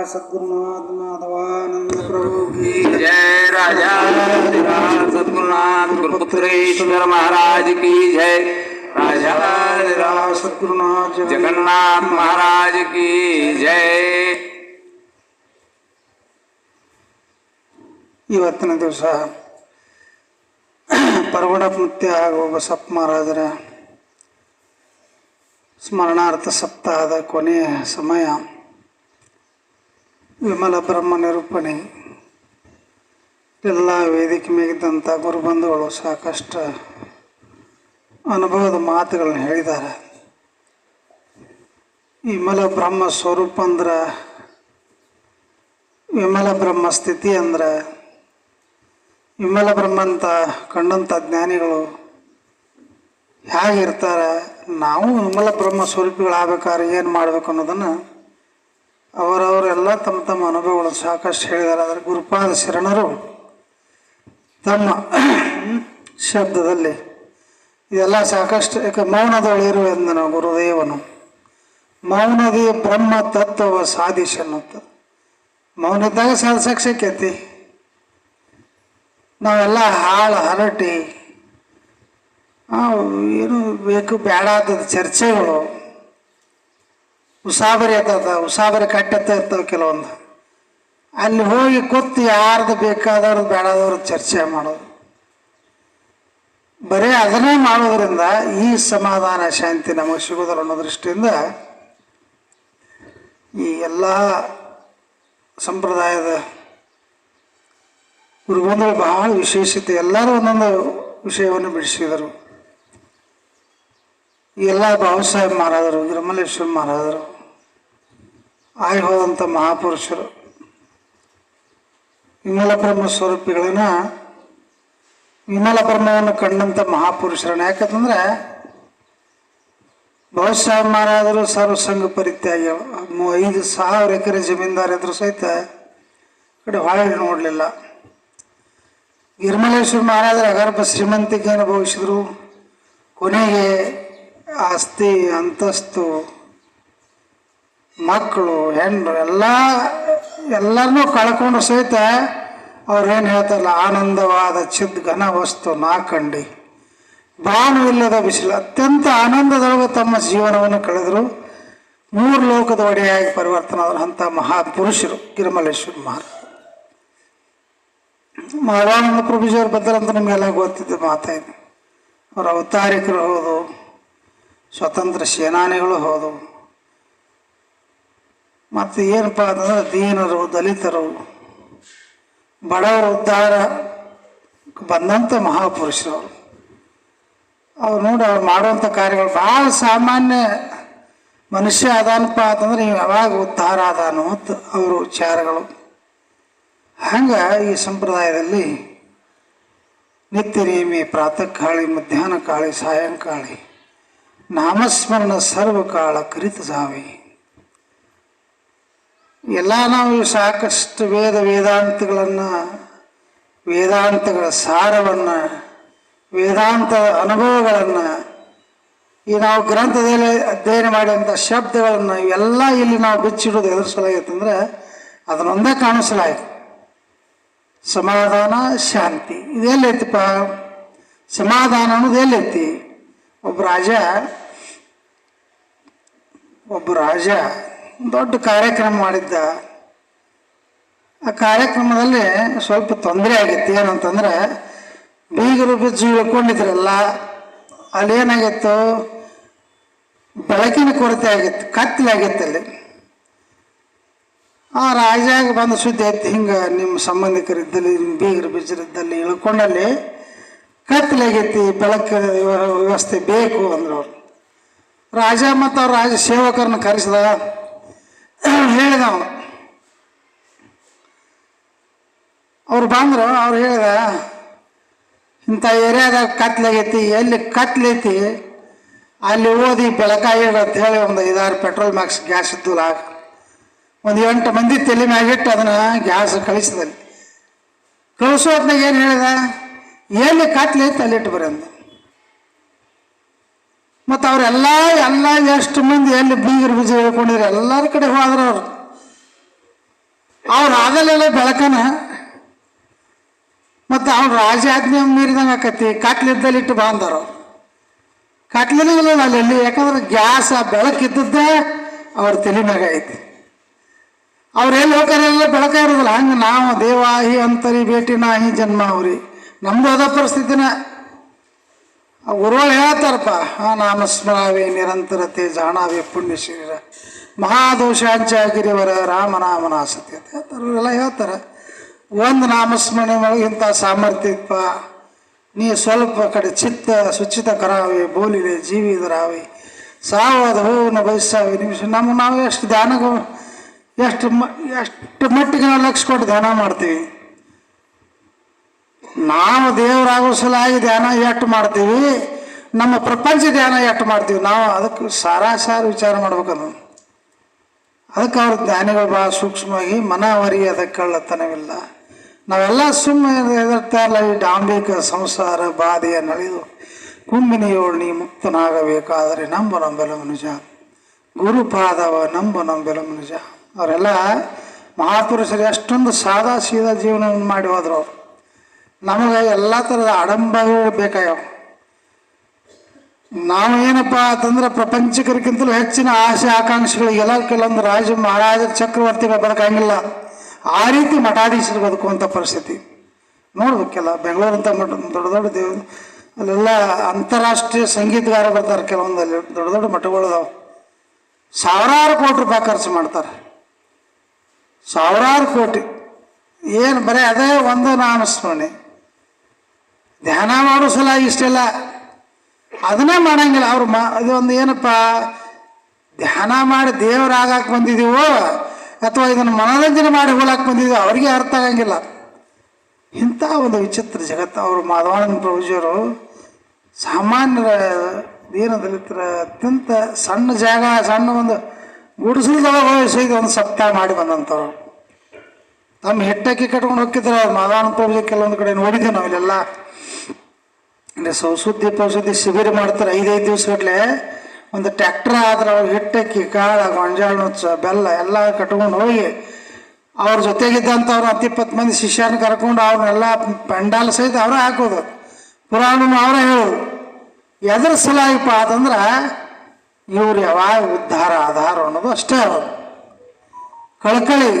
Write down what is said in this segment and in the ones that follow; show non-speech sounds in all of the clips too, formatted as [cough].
सद्गुरुनाथ माधवानंद प्रभु की जय राजा सदगुरुनाथ गुरुपुत्रेश्वर महाराज की जय राजा सद्गुरुनाथ जगन्नाथ जगन्नाथ महाराज की जय ಇವತ್ತಿನ ದಿವಸ ಪರ್ವಣ ಮುತ್ಯ ಹಾಗೂ ಬಸಪ್ಪ ಮಹಾರಾಜರ ಸ್ಮರಣಾರ್ಥ ಸಪ್ತಾಹದ ಕೊನೆಯ ಸಮಯ ವಿಮಲ ಬ್ರಹ್ಮ ನಿರೂಪಣೆ. ಎಲ್ಲ ವೇದಿಕೆ ಮೇಗಿದ್ದಂಥ ಗುರುಬಂಧುಗಳು ಸಾಕಷ್ಟು ಅನುಭವದ ಮಾತುಗಳನ್ನು ಹೇಳಿದ್ದಾರೆ. ವಿಮಲ ಬ್ರಹ್ಮ ಸ್ವರೂಪ ಅಂದ್ರೆ ವಿಮಲ ಬ್ರಹ್ಮ ಸ್ಥಿತಿ ಅಂದ್ರೆ ವಿಮಲ ಬ್ರಹ್ಮ ಅಂತ ಕಂಡಂಥ ಜ್ಞಾನಿಗಳು ಹೇಗಿರ್ತಾರೆ, ನಾವು ವಿಮಲ ಬ್ರಹ್ಮ ಸ್ವರೂಪಿಗಳಾಗಬೇಕಾದ್ರೆ ಏನು ಮಾಡಬೇಕು ಅನ್ನೋದನ್ನು ಅವರವರೆಲ್ಲ ತಮ್ಮ ತಮ್ಮ ಅನುಭವಗಳು ಸಾಕಷ್ಟು ಹೇಳಿದ್ದಾರೆ. ಆದರೆ ಗುರುಪಾದ ಶರಣರು ತಮ್ಮ ಶಬ್ದದಲ್ಲಿ ಇದೆಲ್ಲ ಸಾಕಷ್ಟು ಯಾಕೆ ಮೌನದೊಳಿರು ಎಂದನು ಗುರುದೇವನು. ಮೌನದಿ ಬ್ರಹ್ಮ ತತ್ವವ ಸಾಧಿಸನ್ನುತ್ತ ಮೌನ ಇದ್ದಾಗ ಸಾಧಿಸಕ್ಕೆ ನಾವೆಲ್ಲ ಹಾಳು ಹರಟಿ ಏನು ಬೇಕು, ಬೇಡ ಚರ್ಚೆಗಳು ಉಸಾಬರಿ ಆತದ ಉಸಾಬರಿ ಕಟ್ಟತ್ತ ಇರ್ತವೆ ಕೆಲವೊಂದು. ಅಲ್ಲಿ ಹೋಗಿ ಕೂತು ಯಾರ್ದು ಬೇಕಾದವ್ರು ಬೇಡದವ್ರು ಚರ್ಚೆ ಮಾಡೋದು. ಬರೀ ಅದನ್ನೇ ಮಾಡೋದ್ರಿಂದ ಈ ಸಮಾಧಾನ ಶಾಂತಿ ನಮಗೆ ಸಿಗೋದಿಲ್ಲ ಅನ್ನೋ ದೃಷ್ಟಿಯಿಂದ ಈ ಎಲ್ಲ ಸಂಪ್ರದಾಯದ ಗುರುಬಂದ ಬಹಳ ವಿಶೇಷತೆ. ಎಲ್ಲರೂ ಒಂದೊಂದು ವಿಷಯವನ್ನು ಬಿಡಿಸಿದರು. ಎಲ್ಲ ಬಾಬು ಸಾಹೇಬ್ ಮಹಾರಾಜರು ಗಿರಿಮಲೇಶ್ವರ ಮಹಾರಾಜರು ಆಗಿ ಹೋದಂಥ ಮಹಾಪುರುಷರು. ವಿಮಲ ಬ್ರಹ್ಮ ಸ್ವರೂಪಿಗಳನ್ನ ವಿಮಲ ಬ್ರಹ್ಮವನ್ನು ಕಂಡಂಥ ಮಹಾಪುರುಷರನ್ನ. ಯಾಕಂತಂದ್ರೆ ಬಹುಶಃ ಮಹಾರಾಜರು ಸರ್ವಸಂಗ ಪರಿತ್ಯಾಗಿ ಐದು ಸಾವಿರ ಎಕರೆ ಜಮೀನ್ದಾರ ಇದ್ರು ಸಹಿತ ಕಡೆ ಹೊಳೆ ನೋಡಲಿಲ್ಲ. ಗಿರ್ಮಲೇಶ್ವರ ಮಹಾರಾಜರು ಅಗರ್ಭ ಶ್ರೀಮಂತಿಕೆ ಭವಿಸಿದ್ರು ಕೊನೆಗೆ ಆಸ್ತಿ ಅಂತಸ್ತು ಮಕ್ಕಳು, ಹೆಣ್ಣು, ಎಲ್ಲ, ಎಲ್ಲರನ್ನೂ ಕಳ್ಕೊಂಡು ಸಹಿತ ಅವ್ರೇನು ಹೇಳ್ತಾರಲ್ಲ, ಆನಂದವಾದ ಚಿದ್ ಘನ ವಸ್ತು ನಾಕಂಡಿ. ಬಾನು ಇಲ್ಲದ ಬಿಸಿಲು, ಅತ್ಯಂತ ಆನಂದದೊಳಗೆ ತಮ್ಮ ಜೀವನವನ್ನು ಕಳೆದರು. ಮೂರು ಲೋಕದ ಒಡೆಯಾಗಿ ಪರಿವರ್ತನೆ ಆದ್ರು. ಅಂಥ ಮಹಾಪುರುಷರು ಗಿರಿಮಲೇಶ್ವರ ಮಹಾರಾಜ. ಮಾಧವಾನಂದ ಪ್ರಭುಜಿಯವ್ರ ಬದ್ರಂತ ಅಂತ ನಿಮಗೆಲ್ಲ ಗೊತ್ತಿದ್ದ ಮಾತಾಯಿತು ಅವರ ಅವತಾರಿಕರು ಹೌದು, ಸ್ವತಂತ್ರ ಸೇನಾನಿಗಳು ಹೌದು. ಮತ್ತು ಏನಪ್ಪ ಅಂತಂದ್ರೆ ದೀನರು, ದಲಿತರು, ಬಡವರ ಉದ್ಧಾರ ಬಂದಂಥ ಮಹಾಪುರುಷರು. ಅವರು ಅವ್ರು ನೋಡಿ ಅವ್ರು ಮಾಡುವಂಥ ಕಾರ್ಯಗಳು ಭಾಳ ಸಾಮಾನ್ಯ ಮನುಷ್ಯ ಅದಾನಪ್ಪ ಅಂತಂದ್ರೆ ನೀವು ಯಾವಾಗ ಉದ್ಧಾರ ಅದಾನು ಅಂತ ಅವರು ವಿಚಾರಗಳು. ಹಂಗೆ ಈ ಸಂಪ್ರದಾಯದಲ್ಲಿ ನಿತ್ಯ ನೇಮಿ ಪ್ರಾತಃ ಕಾಳಿ ಮಧ್ಯಾಹ್ನ ಕಾಳಿ ಸಾಯಂಕಾಳಿ, ನಾಮಸ್ಮರಣ, ಸರ್ವಕಾಲ ಕರಿತ ಜಾವಿ ಎಲ್ಲ ನಾವು ಸಾಕಷ್ಟು ವೇದ ವೇದಾಂತಗಳನ್ನು, ವೇದಾಂತಗಳ ಸಾರವನ್ನು, ವೇದಾಂತ ಅನುಭವಗಳನ್ನು, ಈ ನಾವು ಗ್ರಂಥದಲ್ಲಿ ಅಧ್ಯಯನ ಮಾಡಿದಂಥ ಶಬ್ದಗಳನ್ನು ಇವೆಲ್ಲ ಇಲ್ಲಿ ನಾವು ಬಿಚ್ಚಿಡೋದು ಎದುರಿಸಲಾಗಿತ್ತು ಅಂದರೆ ಅದನ್ನೊಂದೇ ಕಾಣಿಸಲಾಯಿತು. ಸಮಾಧಾನ, ಶಾಂತಿ. ಇದೆಲ್ಲೈತಿಪ್ಪ ಸಮಾಧಾನ ಅನ್ನೋದು ಎಲ್ಲೈತಿ. ಒಬ್ಬ ರಾಜ ಒಬ್ಬ ರಾಜ ದೊಡ್ಡ ಕಾರ್ಯಕ್ರಮ ಮಾಡಿದ್ದ. ಆ ಕಾರ್ಯಕ್ರಮದಲ್ಲಿ ಸ್ವಲ್ಪ ತೊಂದರೆ ಆಗಿತ್ತು. ಏನಂತಂದ್ರೆ ಬೀಗರು ಬಿಜ್ಜು ಇಳ್ಕೊಂಡಿದ್ರಲ್ಲ ಅಲ್ಲಿ ಏನಾಗಿತ್ತು ಬೆಳಕಿನ ಕೊರತೆ ಆಗಿತ್ತು ಕತ್ತಲಾಗಿತ್ತು ಅಲ್ಲಿ. ಆ ರಾಜಾಗ ಬಂದ ಸುದ್ದಿ ಐತಿ ಹಿಂಗೆ ನಿಮ್ಮ ಸಂಬಂಧಿಕರಿದ್ದಲ್ಲಿ, ನಿಮ್ಮ ಬೀಗರು ಬಿಜ್ಜರಿದ್ದಲ್ಲಿ ಇಳ್ಕೊಂಡಲ್ಲಿ ಕತ್ತಲಾಗೈತಿ ಬೆಳಕಿನ ವ್ಯ- ವ್ಯವಸ್ಥೆ ಬೇಕು ಅಂದ್ರು ಅವ್ರು. ರಾಜ ಮತ್ತು ಅವ್ರ ರಾಜ ಸೇವಕರನ್ನ ಕರೆಸಿದ. ಹೇಳಿದ ಅವನು ಅವ್ರು ಬಂದ್ರು, ಅವ್ರು ಹೇಳಿದ, ಇಂಥ ಏರಿಯಾದಾಗ ಕತ್ಲಾಗೈತಿ ಎಲ್ಲಿ ಕತ್ಲೈತಿ ಅಲ್ಲಿ ಓದಿ ಬೆಳಕಾಗಿ ಅಂತ ಹೇಳಿ ಒಂದು ಐದಾರು ಪೆಟ್ರೋಲ್ ಮ್ಯಾಕ್ಸ್ ಗ್ಯಾಸ್ ಇದ್ದು ಲಾಕ್ ಒಂದು ಎಂಟು ಮಂದಿ ತಲೆ ಮ್ಯಾಗಿಟ್ಟು ಅದನ್ನು ಗ್ಯಾಸ್ ಕಳಿಸಿದಲ್ಲಿ ಕಳಿಸೋ ಹೊತ್ನಾಗ ಏನು ಹೇಳಿದ? ಎಲ್ಲಿ ಕತ್ಲೈತಿ ಅಲ್ಲಿಟ್ಟು ಬರ್ರಿ ಅಂದ. ಮತ್ತು ಅವರೆಲ್ಲ ಎಲ್ಲ ಎಷ್ಟು ಮಂದಿ ಎಲ್ಲಿ ಬೀಗರು ಬೀಜ ಹೇಳ್ಕೊಂಡಿದ್ರು, ಎಲ್ಲರ ಕಡೆ ಹೋದ್ರು ಅವರು. ಅವ್ರು ಆಗಲೆಲ್ಲ ಬೆಳಕನ. ಮತ್ತು ರಾಜ ರಾಜಾಜ್ಞೆ ಮೀರಿದಂಗೆ ಆಕತಿ ಕಾಟ್ಲಿದ್ದಲ್ಲಿ ಇಟ್ಟು ಕತ್ಲಿನೇ ಇಲ್ಲ ಅಲ್ಲಿ ಯಾಕಂದ್ರೆ ಗ್ಯಾಸ್ ಆ ಬೆಳಕಿದ್ದದ್ದೇ ಅವ್ರ ತಲೆ ಮ್ಯಾಗ ಐತಿ. ಅವ್ರು ಎಲ್ಲಿ ಬೆಳಕ ಇರೋದಿಲ್ಲ. ಹಂಗೆ ನಾವು ದೇವಾಹಿ ಅಂತರಿ, ಭೇಟಿ ನಾಹಿ, ಜನ್ಮ ಅವ್ರಿ. ನಮ್ದು ಅದ ಪರಿಸ್ಥಿತಿನ. ಗುರುಗಳು ಹೇಳ್ತಾರಪ್ಪ, ಆ ನಾಮಸ್ಮರಾವೆ ನಿರಂತರತೆ ಜಾಣಾವೆ ಪುಣ್ಯ ಶರೀರ ಮಹಾದೋಷಾಂಚ ಗಿರಿವರ ರಾಮನಾಮನಾಸತಿ ಅಂತ ಹೇಳ್ತಾರೆ. ಇವರೆಲ್ಲ ಹೇಳ್ತಾರೆ, ಒಂದು ನಾಮಸ್ಮರಣೆ ಇಂಥ ಸಾಮರ್ಥ್ಯ ಇತ್ತಪ್ಪ ನೀ ಸ್ವಲ್ಪ ಕಡೆ ಚಿತ್ತ ಸುಚಿತ ಕರಾವೆ, ಬೋಲಿಲೆ ಜೀವಿದರಾವೆ ಸಾವದ ಹೂವಿನ ಬಯಸಾವೆ ನಿಮಿಷ. ನಮ್ಮ ನಾವು ಎಷ್ಟು ಧ್ಯಾನಗೂ, ಎಷ್ಟು ಎಷ್ಟು ಮಟ್ಟಿಗೆ ನಾವು ಲಕ್ಷ ಕೊಟ್ಟು ಧ್ಯಾನ ಮಾಡ್ತೀವಿ. ನಾವು ದೇವರಾಗೋ ಸಲಾಗಿ ಧ್ಯಾನ ಎಷ್ಟು ಮಾಡ್ತೀವಿ? ನಮ್ಮ ಪ್ರಪಂಚ ಧ್ಯಾನ ಎಷ್ಟು ಮಾಡ್ತೀವಿ? ನಾವು ಅದಕ್ಕೆ ಸಾರಾಸಾರ ವಿಚಾರ ಮಾಡ್ಬೇಕದು. ಅದಕ್ಕೆ ಅವ್ರ ಧ್ಯಾನಗಳು ಭಾಳ ಸೂಕ್ಷ್ಮವಾಗಿ ಮನವರಿ ಅದಕ್ಕೆ ಕಳ್ಳತನವಿಲ್ಲ. ನಾವೆಲ್ಲ ಸುಮ್ಮನೆ ಎದುರ್ತಾರಲ್ಲ ಈ ಡಾಂಬಿಕ ಸಂಸಾರ ಬಾಧೆಯ ನಳಿದು ಕುಂಬಿನಿಯೋಳು ನೀ ಮುಕ್ತನಾಗಬೇಕಾದರೆ ನಂಬ ನಂಬೆಲ ಮನುಜ. ಗುರುಪಾದವ ನಂಬ ನಂಬೆಲ ಮನುಜ. ಅವರೆಲ್ಲ ಮಹಾಪುರುಷರು ಎಷ್ಟೊಂದು ಸಾದಾ ಸೀದಾ ಜೀವನವನ್ನು ಮಾಡಿ ಹೋದ್ರು ಅವ್ರು. ನಮಗೆ ಎಲ್ಲ ಥರದ ಆಡಂಬರಗಳು ಬೇಕಾಗ್ಯಾವ. ನಾವು ಏನಪ್ಪ ಅಂತಂದ್ರೆ ಪ್ರಪಂಚಕರಿಗಿಂತಲೂ ಹೆಚ್ಚಿನ ಆಸೆ ಆಕಾಂಕ್ಷೆಗಳಿಗೆಲ್ಲ ಕೆಲವೊಂದು ರಾಜ ಮಹಾರಾಜ ಚಕ್ರವರ್ತಿಗಳು ಬದುಕಂಗಿಲ್ಲ. ಆ ರೀತಿ ಮಠಾಧೀಶರು ಬದುಕುವಂಥ ಪರಿಸ್ಥಿತಿ. ನೋಡ್ಬೇಕೆಲ್ಲ ಅಂತ ಮಠ, ದೊಡ್ಡ ದೊಡ್ಡ ದೇವ, ಅಲ್ಲೆಲ್ಲ ಅಂತಾರಾಷ್ಟ್ರೀಯ ಸಂಗೀತಗಾರ ಬರ್ತಾರೆ ಕೆಲವೊಂದು ಅಲ್ಲಿ ದೊಡ್ಡ ದೊಡ್ಡ ಮಠಗಳು ಅದಾವೆ. ಸಾವಿರಾರು ಕೋಟಿ ರೂಪಾಯಿ ಖರ್ಚು ಮಾಡ್ತಾರೆ. ಸಾವಿರಾರು ಕೋಟಿ. ಏನು ಬರೀ ಅದೇ ಒಂದು ನಾಮಸ್ಮರಣೆ. ಧ್ಯಾನ ಮಾಡೋ ಸಲ ಇಷ್ಟೆಲ್ಲ. ಅದನ್ನೇ ಮಾಡಂಗಿಲ್ಲ. ಅವ್ರು ಮಾ ಒಂದು ಏನಪ್ಪ? ಧ್ಯಾನ ಮಾಡಿ ದೇವರಾಗಕ್ಕೆ ಬಂದಿದ್ದೀವೋ ಅಥವಾ ಇದನ್ನು ಮನೋರಂಜನೆ ಮಾಡಿ ಹೋಗಕ್ಕೆ ಬಂದಿದ್ದೀವೋ ಅವ್ರಿಗೆ ಅರ್ಥ ಆಗಂಗಿಲ್ಲ. ಇಂಥ ಒಂದು ವಿಚಿತ್ರ ಜಗತ್ತು. ಅವರು ಮಾಧವಾನಂದ ಪ್ರಭುಜಿಯವರು ಸಾಮಾನ್ಯರ ದೀನ ದಲಿತರ ಅತ್ಯಂತ ಸಣ್ಣ ಜಾಗ, ಸಣ್ಣ ಒಂದು ಗುಡಿಸಲ್ದೊಳಗೆ ಸಹಿತ ಒಂದು ಸಪ್ತಾಹ ಮಾಡಿ ಬಂದಂಥವ್ರು. ತಮ್ಮ ಹೆಟ್ಟಕ್ಕೆ ಕಟ್ಕೊಂಡು ಹೋಗಿದ್ರು ಮಾಧವಾನಂದ ಪ್ರಭುಜಿ ಕೆಲವೊಂದು ಕಡೆ ನೋಡಿದ್ದೀವಿ ನಾವು ಇಲ್ಲೆಲ್ಲ ಅಂದರೆ ಸೌಸುದ್ದಿ ಪೌಸುದ್ದಿ ಶಿಬಿರ ಮಾಡ್ತಾರೆ ಐದೈದು ದಿವಸಗಟ್ಲೆ. ಒಂದು ಟ್ಯಾಕ್ಟ್ರ್ ಆದ್ರೆ ಅವ್ರು ಹಿಟ್ಟಕ್ಕಿ, ಕಾಳ, ಗೊಂಜಾಳ, ನುಚ್ಚ, ಬೆಲ್ಲ ಎಲ್ಲ ಕಟ್ಕೊಂಡು ಹೋಗಿ ಅವ್ರ ಜೊತೆಗಿದ್ದಂಥವ್ರು ಹತ್ತು ಇಪ್ಪತ್ತು ಮಂದಿ ಶಿಷ್ಯನ ಕರ್ಕೊಂಡು ಅವ್ರನ್ನೆಲ್ಲ ಪೆಂಡಾಲ್ ಸಹಿತ ಅವರೇ ಹಾಕೋದು. ಪುರಾಣನು ಅವರೇ ಹೇಳೋದು. ಎದ್ರ ಸಲುವಾಗಿಪ್ಪ ಅಂತಂದ್ರೆ ಇವ್ರು ಯಾವಾಗ ಉದ್ಧಾರ, ಆಧಾರ ಅನ್ನೋದು ಅಷ್ಟೇ ಅವರು ಕಳಕಳಿ.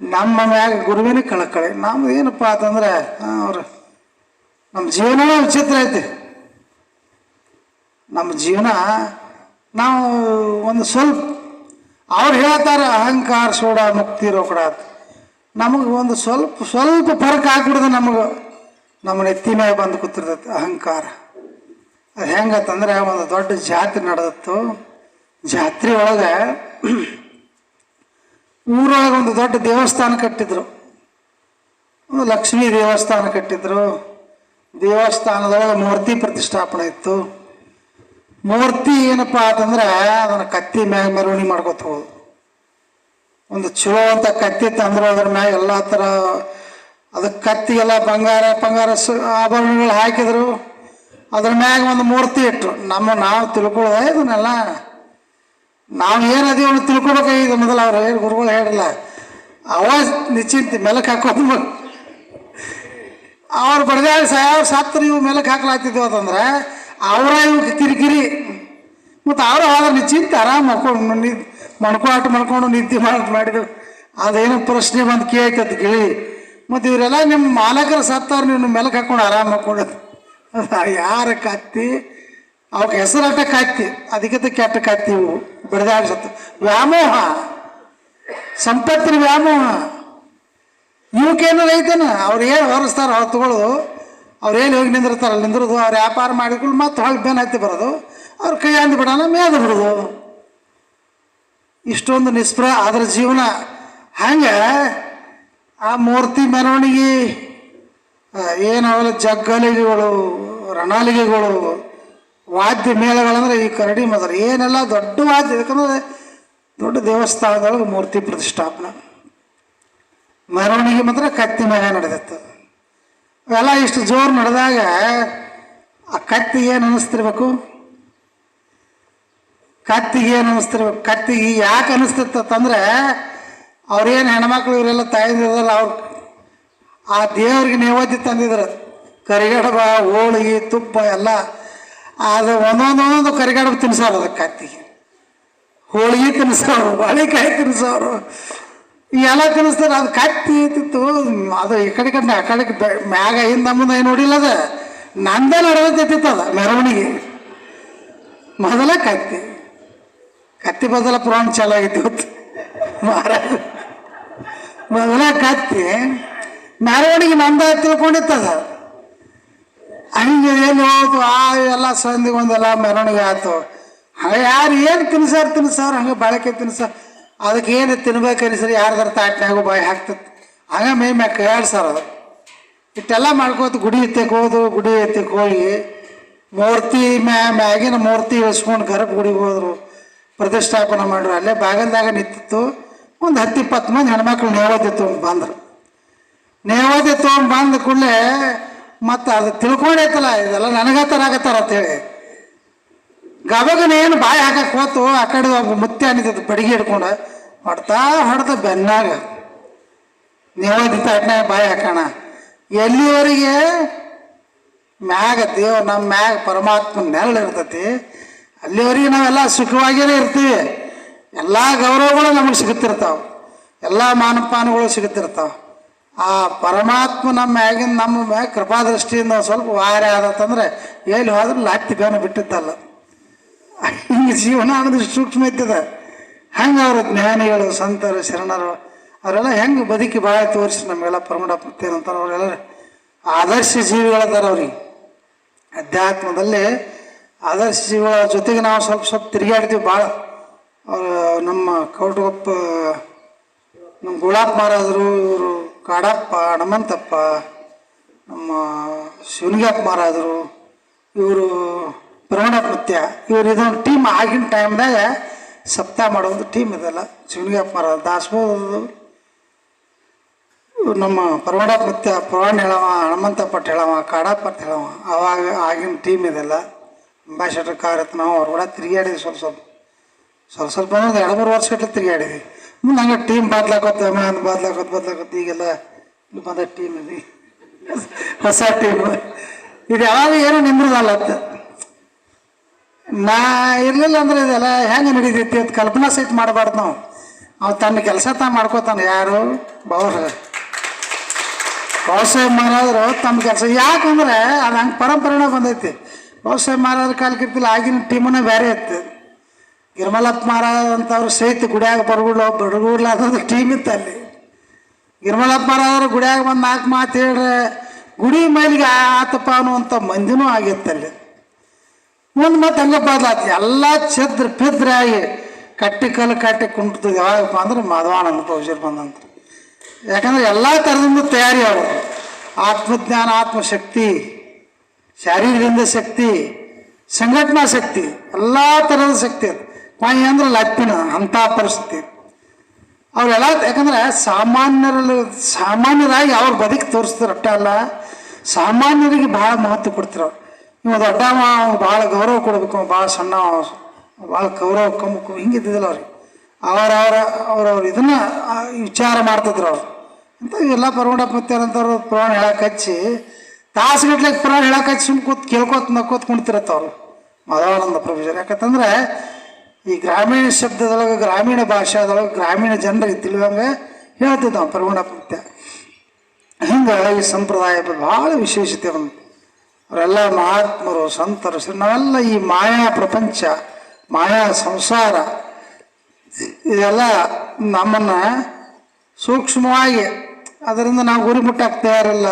ನಮ್ಮ ಮ್ಯಾಗ ಗುರುವಿನ ಕಳಕಳಿ. ನಮ್ದು ಏನಪ್ಪ ಅಂತಂದ್ರೆ ಅವ್ರು ನಮ್ಮ ಜೀವನವೇ ವಿಚಿತ್ರ ಐತಿ. ನಮ್ಮ ಜೀವನ ನಾವು ಒಂದು ಸ್ವಲ್ಪ, ಅವ್ರು ಹೇಳ್ತಾರೆ, ಅಹಂಕಾರ, ಸೋಡ, ಮುಕ್ತಿ, ರೋಕಡ ನಮಗೆ ಒಂದು ಸ್ವಲ್ಪ ಸ್ವಲ್ಪ ಫರಕ್ ಹಾಕ್ಬಿಡ್ದು ನಮಗೆ. ನಮ್ಮ ನೆತ್ತಿ ಮೇಲೆ ಬಂದು ಕೂತಿರ್ತೈತೆ, ಅಹಂಕಾರ. ಅದು ಹೆಂಗತ್ತಂದ್ರೆ ಒಂದು ದೊಡ್ಡ ಜಾತ್ರೆ ನಡೆದಿತ್ತು. ಜಾತ್ರೆ ಒಳಗೆ ಊರೊಳಗೆ ಒಂದು ದೊಡ್ಡ ದೇವಸ್ಥಾನ ಕಟ್ಟಿದ್ರು. ಒಂದು ಲಕ್ಷ್ಮೀ ದೇವಸ್ಥಾನ ಕಟ್ಟಿದ್ರು. ದೇವಸ್ಥಾನದೊಳಗೆ ಮೂರ್ತಿ ಪ್ರತಿಷ್ಠಾಪನೆ ಇತ್ತು. ಮೂರ್ತಿ ಏನಪ್ಪ ಅಂತಂದ್ರೆ ಅದನ್ನು ಕತ್ತಿ ಮ್ಯಾಗ ಮೆರವಣಿಗೆ ಮಾಡ್ಕೊತ ಒಂದು ಚಲೋ ಅಂತ ಕತ್ತಿ ತಂದ್ರೆ ಅದ್ರ ಮ್ಯಾಗ ಎಲ್ಲ ಥರ ಅದಕ್ಕೆ ಕತ್ತಿಗೆಲ್ಲ ಬಂಗಾರ ಬಂಗಾರ ಆಭರಣಗಳು ಹಾಕಿದ್ರು. ಅದ್ರ ಮ್ಯಾಗ ಒಂದು ಮೂರ್ತಿ ಇಟ್ರು. ನಮ್ಮ, ನಾವು ತಿಳ್ಕೊಳ್ಳೋದ ಇದನ್ನೆಲ್ಲ. ನಾವು ಏನು ಅದೀವಿ ಅಂತ ತಿಳ್ಕೊಬೇಕಾಗಿದೆ ಮೊದಲು ಅವ್ರು ಹೇಳಿ ಗುರುಗಳು ಹೇಳಿಲ್ಲ ಅವಾಜ್ ನಿಶ್ಚಿಂತ ಮೆಲಕ್ಕೆ ಹಾಕೊಂಡು ಅವ್ರು ಬಡ್ದಾಡಿ ಸಾವಿರ ಸತ್ತು ಇವು ಮೇಲಕ್ಕೆ ಹಾಕ್ಲಾಗ್ತಿದ್ವು ಅಂತಂದ್ರೆ ಅವರ ಇವು ಕಿರಿಕಿರಿ. ಮತ್ತು ಅವರು ಆದ್ರೆ ನಿಶ್ಚಿಂತ ಆರಾಮ್ ಮಾಡ್ಕೊಂಡು ನಿ ಮಣ್ಕೊಳಾಟ ಮಾಡ್ಕೊಂಡು ನಿದ್ದೆ ಮಾಡಿ ಮಾಡಿದೆವು ಅದೇನೋ ಪ್ರಶ್ನೆ ಬಂದು ಕೇಳ್ತೈತೆ ಕೇಳಿ. ಮತ್ತು ಇವರೆಲ್ಲ ನಿಮ್ಮ ಮಾಲಕರ ಸತ್ತವ್ರು ನೀವು ನಿಮ್ಮ ಮೇಲಕ್ಕೆ ಹಾಕ್ಕೊಂಡು ಆರಾಮ್ ಮಾಡ್ಕೊಂಡು. [laughs] ಯಾರ ಕತ್ತಿ? ಅವಕ್ಕೆ ಹೆಸರಟ್ಟ ಕತ್ತಿ. ಅದಕ್ಕಿಂತ ಕೆಟ್ಟ ಕತ್ತಿ ಇವು. ಬಡ್ದಾಡಿ ಸತ್ತು. ವ್ಯಾಮೋಹ. ಸಂಪತ್ತಿನ ವ್ಯಾಮೋಹ. ಇವಕ್ಕೇನು ರೈತನ ಅವ್ರು ಏನು ಹೊರಸ್ತಾರ ಅವ್ರು ತಗೊಳ್ಳೋದು ಅವ್ರು ಏನು ಹೋಗಿ ನಿಂದಿರ್ತಾರೆ, ಅಲ್ಲಿ ನಿಂದಿರೋದು ಅವ್ರು ವ್ಯಾಪಾರ ಮಾಡಿಕೊಂಡು ಮತ್ತೆ ಹೊಳ್ ಬೆನ್ ಹತ್ತಿ ಬರೋದು. ಅವ್ರು ಕೈ ಅಂದು ಬಿಡೋಣ, ಮೇದು ಬಿಡೋದು ಇಷ್ಟೊಂದು ನಿಸ್ಪ್ರ ಅದ್ರ ಜೀವನ ಹಂಗೆ. ಆ ಮೂರ್ತಿ ಮೆರವಣಿಗೆ ಏನಾವಲ್ಲ ಜಗ್ಗಲಿಗೆಗಳು, ರಣಾಲಿಗೆಗಳು, ವಾದ್ಯ ಮೇಳಗಳಂದ್ರೆ ಈ ಕರಡಿ ಮದರ. ಏನೆಲ್ಲ ದೊಡ್ಡ ವಾದ್ಯ, ಯಾಕಂದ್ರೆ ದೊಡ್ಡ ದೇವಸ್ಥಾನದೊಳಗೆ ಮೂರ್ತಿ ಪ್ರತಿಷ್ಠಾಪನೆ. ಮೆರವಣಿಗೆ ಮಾತ್ರ ಕತ್ತಿ ಮ್ಯಾಗ ನಡೆದಿತ್ತು. ಅವೆಲ್ಲ ಇಷ್ಟು ಜೋರು ನಡೆದಾಗ ಆ ಕತ್ತಿಗೆ ಏನು ಅನ್ನಿಸ್ತಿರ್ಬೇಕು ಕತ್ತಿಗೆ ಏನು ಅನ್ನಿಸ್ತಿರ್ಬೇಕು ಕತ್ತಿಗೆ ಯಾಕೆ ಅನ್ನಿಸ್ತಿತ್ತಂದ್ರೆ ಅವ್ರೇನು ಹೆಣ್ಮಕ್ಳು ಇವರೆಲ್ಲ ತಾಯಿಂದಿರಲ್ಲ ಅವ್ರು ಆ ದೇವ್ರಿಗೆ ನೈವೇದ್ಯ ತಂದಿದ್ರು. ಕರಿಗಡಬ, ಹೋಳಿಗೆ, ತುಪ್ಪ ಎಲ್ಲ ಅದು ಒಂದೊಂದೊಂದೊಂದು ಒಂದೊಂದು ಕರಿಗಡಬ ತಿನ್ಸೋರು ಅದಕ್ಕೆ ಕತ್ತಿಗೆ. ಹೋಳಿಗೆ ತಿನ್ಸೋರು, ಬಾಳೆಕಾಯಿ ತಿನ್ಸೋರು ಎಲ್ಲ ತಿನ್ನಿಸ್ತಾರೆ ಅದು ಕತ್ತಿ ಇತ್ತಿತ್ತು ಅದು ಈ ಕಡೆ ಕಡೆ ಆ ಕಡೆ ಮ್ಯಾಗ ಹಿಂದ ಮುಂದೆ ನೋಡಿಲ್ಲ ಅದು. ನಂದೇ ನಡೆದೈತಿತ್ತು ಅದು, ಮೆರವಣಿಗೆ. ಮೊದಲ ಕತ್ತಿ. ಕತ್ತಿ ಬದಲ ಪುರಾಣ ಚಾಲಾಗಿತ್ತು ಇವತ್ತು ಮಹಾರಾಜ. ಮೊದಲ ಕತ್ತಿ, ಮೆರವಣಿಗೆ ನಂದ ತಿಳ್ಕೊಂಡಿತ್ತದ ಹಂಗೆ ಏನು ಹೋದು ಆ ಎಲ್ಲ ಸಂದಿಗೆ ಒಂದೆಲ್ಲ ಮೆರವಣಿಗೆ ಆಯ್ತು. ಹಂಗೆ ಯಾರು ಏನು ತಿನ್ಸಾರ ತಿನ್ಸಾರ, ಹಂಗೆ ಬಳಕೆ ತಿನ್ಸಾರ. ಅದಕ್ಕೆ ಏನು ತಿನ್ಬೇಕು ಅನಿಸ್ರಿ ಯಾರ್ದಾರ ತಾಟ್ನ್ಯಾಗ ಬಾಯಿ ಹಾಕ್ತೈತಿ ಮೇ ಮೈ ಮ್ಯಾಗ ಸರ್ ಅದು. ಇಷ್ಟೆಲ್ಲ ಮಾಡ್ಕೋತ ಗುಡಿ ಎತ್ತಕ್ಕೆ ಗುಡಿ ಎತ್ತಕ್ಕೆ ಮೂರ್ತಿ ಮ್ಯಾ, ಮ್ಯಾಗಿನ ಮೂರ್ತಿ ಇಳಿಸ್ಕೊಂಡು ಗರ್ಭ ಗುಡಿಗೆ ಹೋದ್ರು. ಪ್ರತಿಷ್ಠಾಪನೆ ಮಾಡ್ರು. ಅಲ್ಲೇ ಬಾಗಲ್ದಾಗ ನಿಂತಿತ್ತು. ಒಂದು ಹತ್ತು ಇಪ್ಪತ್ತು ಮಂದಿ ಹೆಣ್ಮಕ್ಳು ನೇವೋದ್ಯ ತೊಗೊಂಡು ಬಂದರು. ನೇವೋದ್ಯ ತೊಗೊಂಡು ಬಂದ ಕೂಡಲೇ ಮತ್ತು ಅದು ತಿಳ್ಕೊಂಡೈತಲ್ಲ, ಇದೆಲ್ಲ ನನಗತ್ತರ ಆಗತ್ತಾರ ಅಂತೇಳಿ. ಗಬಗನ ಏನು ಬಾಯಿ ಹಾಕಕ್ಕೆ ಹೋತು. ಆ ಕಡೆ ಒಬ್ಬ ಮುತ್ತೆ ಅನಿತದ ಬಡಿಗೆ ಹಿಡ್ಕೊಂಡು. ಹೊಡ್ತಾ ಹೊಡೆದ ಬೆನ್ನಾಗ. ನೇವದ್ಯ ತಾಟ್ನಾಗ ಬಾಯಿ ಹಾಕೋಣ. ಎಲ್ಲಿವರೆಗೆ? ಮ್ಯಾಗ ದೇವ್ ನಮ್ಮ ಮ್ಯಾಗ ಪರಮಾತ್ಮ ನೆರಳು ಇರ್ತತಿ. ಅಲ್ಲಿವರೆಗೆ ನಾವೆಲ್ಲ ಸುಖವಾಗಿಯೇ ಇರ್ತೀವಿ. ಎಲ್ಲ ಗೌರವಗಳು ನಮಗೆ ಸಿಗುತ್ತಿರ್ತಾವೆ. ಎಲ್ಲ ಮಾನಪಾನಗಳು ಸಿಗುತ್ತಿರ್ತಾವೆ. ಆ ಪರಮಾತ್ಮ ನಮ್ಮ ಮ್ಯಾಗಿನ ನಮ್ಮ ಮ್ಯಾಗ ಕೃಪಾದೃಷ್ಟಿಯಿಂದ ಸ್ವಲ್ಪ ವಾರ ಆದತ್ತಂದ್ರೆ ಎಲ್ಲಿ ಹೋದ್ರೆ ಲಾಕ್ತಿ ಬೇನ ಬಿಟ್ಟಿದ್ದಲ್ಲ. [laughs] ಹಿಂಗೆ ಜೀವನ ಅನ್ನೋದು ಸೂಕ್ಷ್ಮ ಇರ್ತದ ಹಂಗೆ ಅವರು ಜ್ಞಾನಿಗಳು, ಸಂತರು, ಶರಣರು, ಅವರೆಲ್ಲ ಹೆಂಗೆ ಬದುಕಿ ಭಾಳ ತೋರಿಸಿ ನಮಗೆಲ್ಲ ಪರಮಡ ಅಂತಾರೆ ಅವರೆಲ್ಲ ಆದರ್ಶ ಜೀವಿಗಳದಾರ ಅವ್ರಿಗೆ ಅಧ್ಯಾತ್ಮದಲ್ಲಿ ಆದರ್ಶ ಜೀವಿಗಳ ಜೊತೆಗೆ ನಾವು ಸ್ವಲ್ಪ ಸ್ವಲ್ಪ ತಿರುಗಾಡ್ತೀವಿ ಭಾಳ. ಅವರು ನಮ್ಮ ಕೌಟುಗಪ್ಪ ನಮ್ಮ ಗುಳಾಪ್ ಮಹಾರಾಜರು ಇವರು ಕಾಡಪ್ಪ, ಹನುಮಂತಪ್ಪ, ನಮ್ಮ ಶಿವನಿಗಪ್ಪ ಮಹಾರಾಜರು ಇವರು ಪ್ರವಣಪ್ಪ ಮುತ್ಯ ಇವರು ಇದೊಂದು ಟೀಮ್ ಆಗಿನ ಟೈಮ್ದಾಗ ಸಪ್ತಾಹ ಮಾಡೋದು ಟೀಮ್ ಇದೆಲ್ಲ. ಶಿವನಿಗಪ್ಪ ಮಹಾರಾಜ ದಾಸೋದು ನಮ್ಮ ಪರ್ವಾಡ ಮತ್ತು ಪುರಾಣ ಹೇಳವ ಹನುಮಂತಪ್ಪ ಹೇಳವ ಕಾಡಾಪಟ್ಟು ಹೇಳವ, ಅವಾಗ ಆಗಿನ ಟೀಮ್ ಇದೆಲ್ಲ. ಕಾರ್ ಇತ್ತು ನಾವು ಅವ್ರ ಕೂಡ ತಿರುಗಾಡಿದ್ವಿ ಸ್ವಲ್ಪ ಸ್ವಲ್ಪ. ಸ್ವಲ್ಪ ಸ್ವಲ್ಪ ಅಂದ್ರೆ ಎರಡು ಮೂರು ವರ್ಷ ಗಟ್ಟಲೆ ತಿರುಗಾಡಿದ್ವಿ ಮುಂದೆ ಹಂಗೆ ಟೀಮ್ ಬದ್ಲಾಕೋತ ಮ್ಯಾನ್ ಬದ್ಲಾಕೋತ ಬದ್ಲಾಕೋತ ಈಗೆಲ್ಲ ಬಂದ ಟೀಮ್ ಇದೆ ಹೊಸ ಟೀಮ್ ಇದು ಯಾವಾಗ ಏನು ನಿಂದ್ರದಲ್ಲ ಅಂತ. ನಾ ಇರಲಿಲ್ಲ ಅಂದ್ರೆ ಇದೆಲ್ಲ ಹೆಂಗೆ ನಡೀತೈತಿ ಅಂತ ಕಲ್ಪನಾ ಸಹಿತ ಮಾಡಬಾರ್ದು ನಾವು. ಅವ್ನು ತನ್ನ ಕೆಲಸ ತಾ ಮಾಡ್ಕೋತಾನೆ ಯಾರು? ಬೌರ ಬಾಬಾಸಾಹೇಬ್ ಮಹಾರಾಜರು ತಮ್ಮ ಕೆಲಸ. ಯಾಕಂದ್ರೆ ಅದು ಹಂಗೆ ಪರಂಪರೆನೇ ಬಂದೈತಿ. ಬಾಬಾಸಾಹೇಬ್ ಮಹಾರಾಜರ ಕಾಲಕ್ಕಿರ್ತಿಲ್ಲ ಆಗಿನ ಟೀಮನ್ನ ಬೇರೆ ಇತ್ತು. ಗಿರ್ಮಲಪ್ಪ ಮಹಾರಾಜ್ ಅಂತವ್ರು ಸಹಿತ ಗುಡಿಯಾಗ ಬರಗುಡ್ಲ ಬಡಗುಡ್ಲ ಅದೊಂದು ಟೀಮ್ ಇತ್ತು ಅಲ್ಲಿ. ಗಿರ್ಮಲಪ್ಪ ಮಹಾರಾಜರು ಗುಡಿಯಾಗ ಬಂದು ನಾಲ್ಕು ಮಾತು ಹೇಳ್ರೆ, ಗುಡಿ ಮೈಲಿಗೆ ಆತಪ್ಪ ಅನ್ನುವಂಥ ಮಂದಿನೂ ಆಗಿತ್ತು ಅಲ್ಲಿ ಮತ್ತು ಹಂಗೆ ಬದಲಾತಿ ಎಲ್ಲ ಛದ್ರ ಪಿದ್ರಾಗಿ ಕಟ್ಟಿ ಕಲ್ಲು ಕಟ್ಟಿ ಕುಂಟದ ಯಾವಾಗಪ್ಪ ಅಂದ್ರೆ ಮಾಧವಾನಂದ ಪೌಜರ್ ಬಂದಂತ. ಯಾಕಂದ್ರೆ ಎಲ್ಲ ಥರದಿಂದ ತಯಾರಿ ಅವರು. ಆತ್ಮಜ್ಞಾನ, ಆತ್ಮಶಕ್ತಿ, ಶಾರೀರಿಕದಿಂದ ಶಕ್ತಿ, ಸಂಘಟನಾ ಶಕ್ತಿ, ಎಲ್ಲ ಥರದ ಶಕ್ತಿ ಅದು ಕೊನೆ ಅಂದ್ರೆ ಲಪ್ಪಿನ ಅಂಥ ಪರಿಸ್ಥಿತಿ. ಅವರೆಲ್ಲ ಯಾಕಂದ್ರೆ ಸಾಮಾನ್ಯರಲ್ಲಿ, ಸಾಮಾನ್ಯರಾಗಿ ಅವ್ರ ಬದುಕಿ ತೋರಿಸ್ತಾರೆ ಅಷ್ಟೇ ಅಲ್ಲ, ಸಾಮಾನ್ಯರಿಗೆ ಭಾಳ ಮಹತ್ವ ಕೊಡ್ತಾರೆ ಅವ್ರು ನೀವು ದೊಡ್ಡವ ಅವ್ನು ಭಾಳ ಗೌರವ ಕೊಡಬೇಕು ಭಾಳ ಸಣ್ಣ, ಭಾಳ ಗೌರವ ಕಮ್ಮು ಹಿಂಗಿದ್ದಿಲ್ಲ ಅವ್ರಿಗೆ. ಅವರವರ ಅವ್ರವ್ರ ಇದನ್ನ ವಿಚಾರ ಮಾಡ್ತಿದ್ರು ಅವ್ರು. ಅಂತ ಎಲ್ಲ ಪರಮಡಪ್ಪ ಮತ್ತೇನಂತಾರು ಪುರಾಣ ಹೇಳಕ್ಕೆ ಹಚ್ಚಿ ತಾಸುಗಟ್ಲೆ ಪುರಾಣ ಹೇಳಕ್ಕೆ ಹಚ್ಚಿ ಸುಮ್ ಕೂತ್ ಕೇಳ್ಕೊತ ನಕ್ಕೋತ್ ಕುಣ್ತಿರತ್ತವ್ರು ಮಾಧವಾನಂದ ಪ್ರೊಫೆಸರ್ ಯಾಕಂತಂದ್ರೆ, ಈ ಗ್ರಾಮೀಣ ಶಬ್ದದೊಳಗೆ, ಗ್ರಾಮೀಣ ಭಾಷೆದೊಳಗೆ ಗ್ರಾಮೀಣ ಜನರಿಗೆ ತಿಳಿದಂಗೆ ಹೇಳ್ತಿದ್ದ ನಾವು ಪರಮಡಪ್ಪ ಹಿಂಗೆ ಈ ಸಂಪ್ರದಾಯ ಭಾಳ ವಿಶೇಷತೆ ಬಂತು. ಅವರೆಲ್ಲ ಮಹಾತ್ಮರು, ಸಂತರು ನಾವೆಲ್ಲ ಈ ಮಾಯಾ ಪ್ರಪಂಚ, ಮಾಯಾ ಸಂಸಾರ, ಇದೆಲ್ಲ ನಮ್ಮನ್ನು ಸೂಕ್ಷ್ಮವಾಗಿ, ಅದರಿಂದ ನಾವು ಗುರಿ ಮುಟ್ಟಕ್ಕೆ ತಯಾರಲ್ಲ.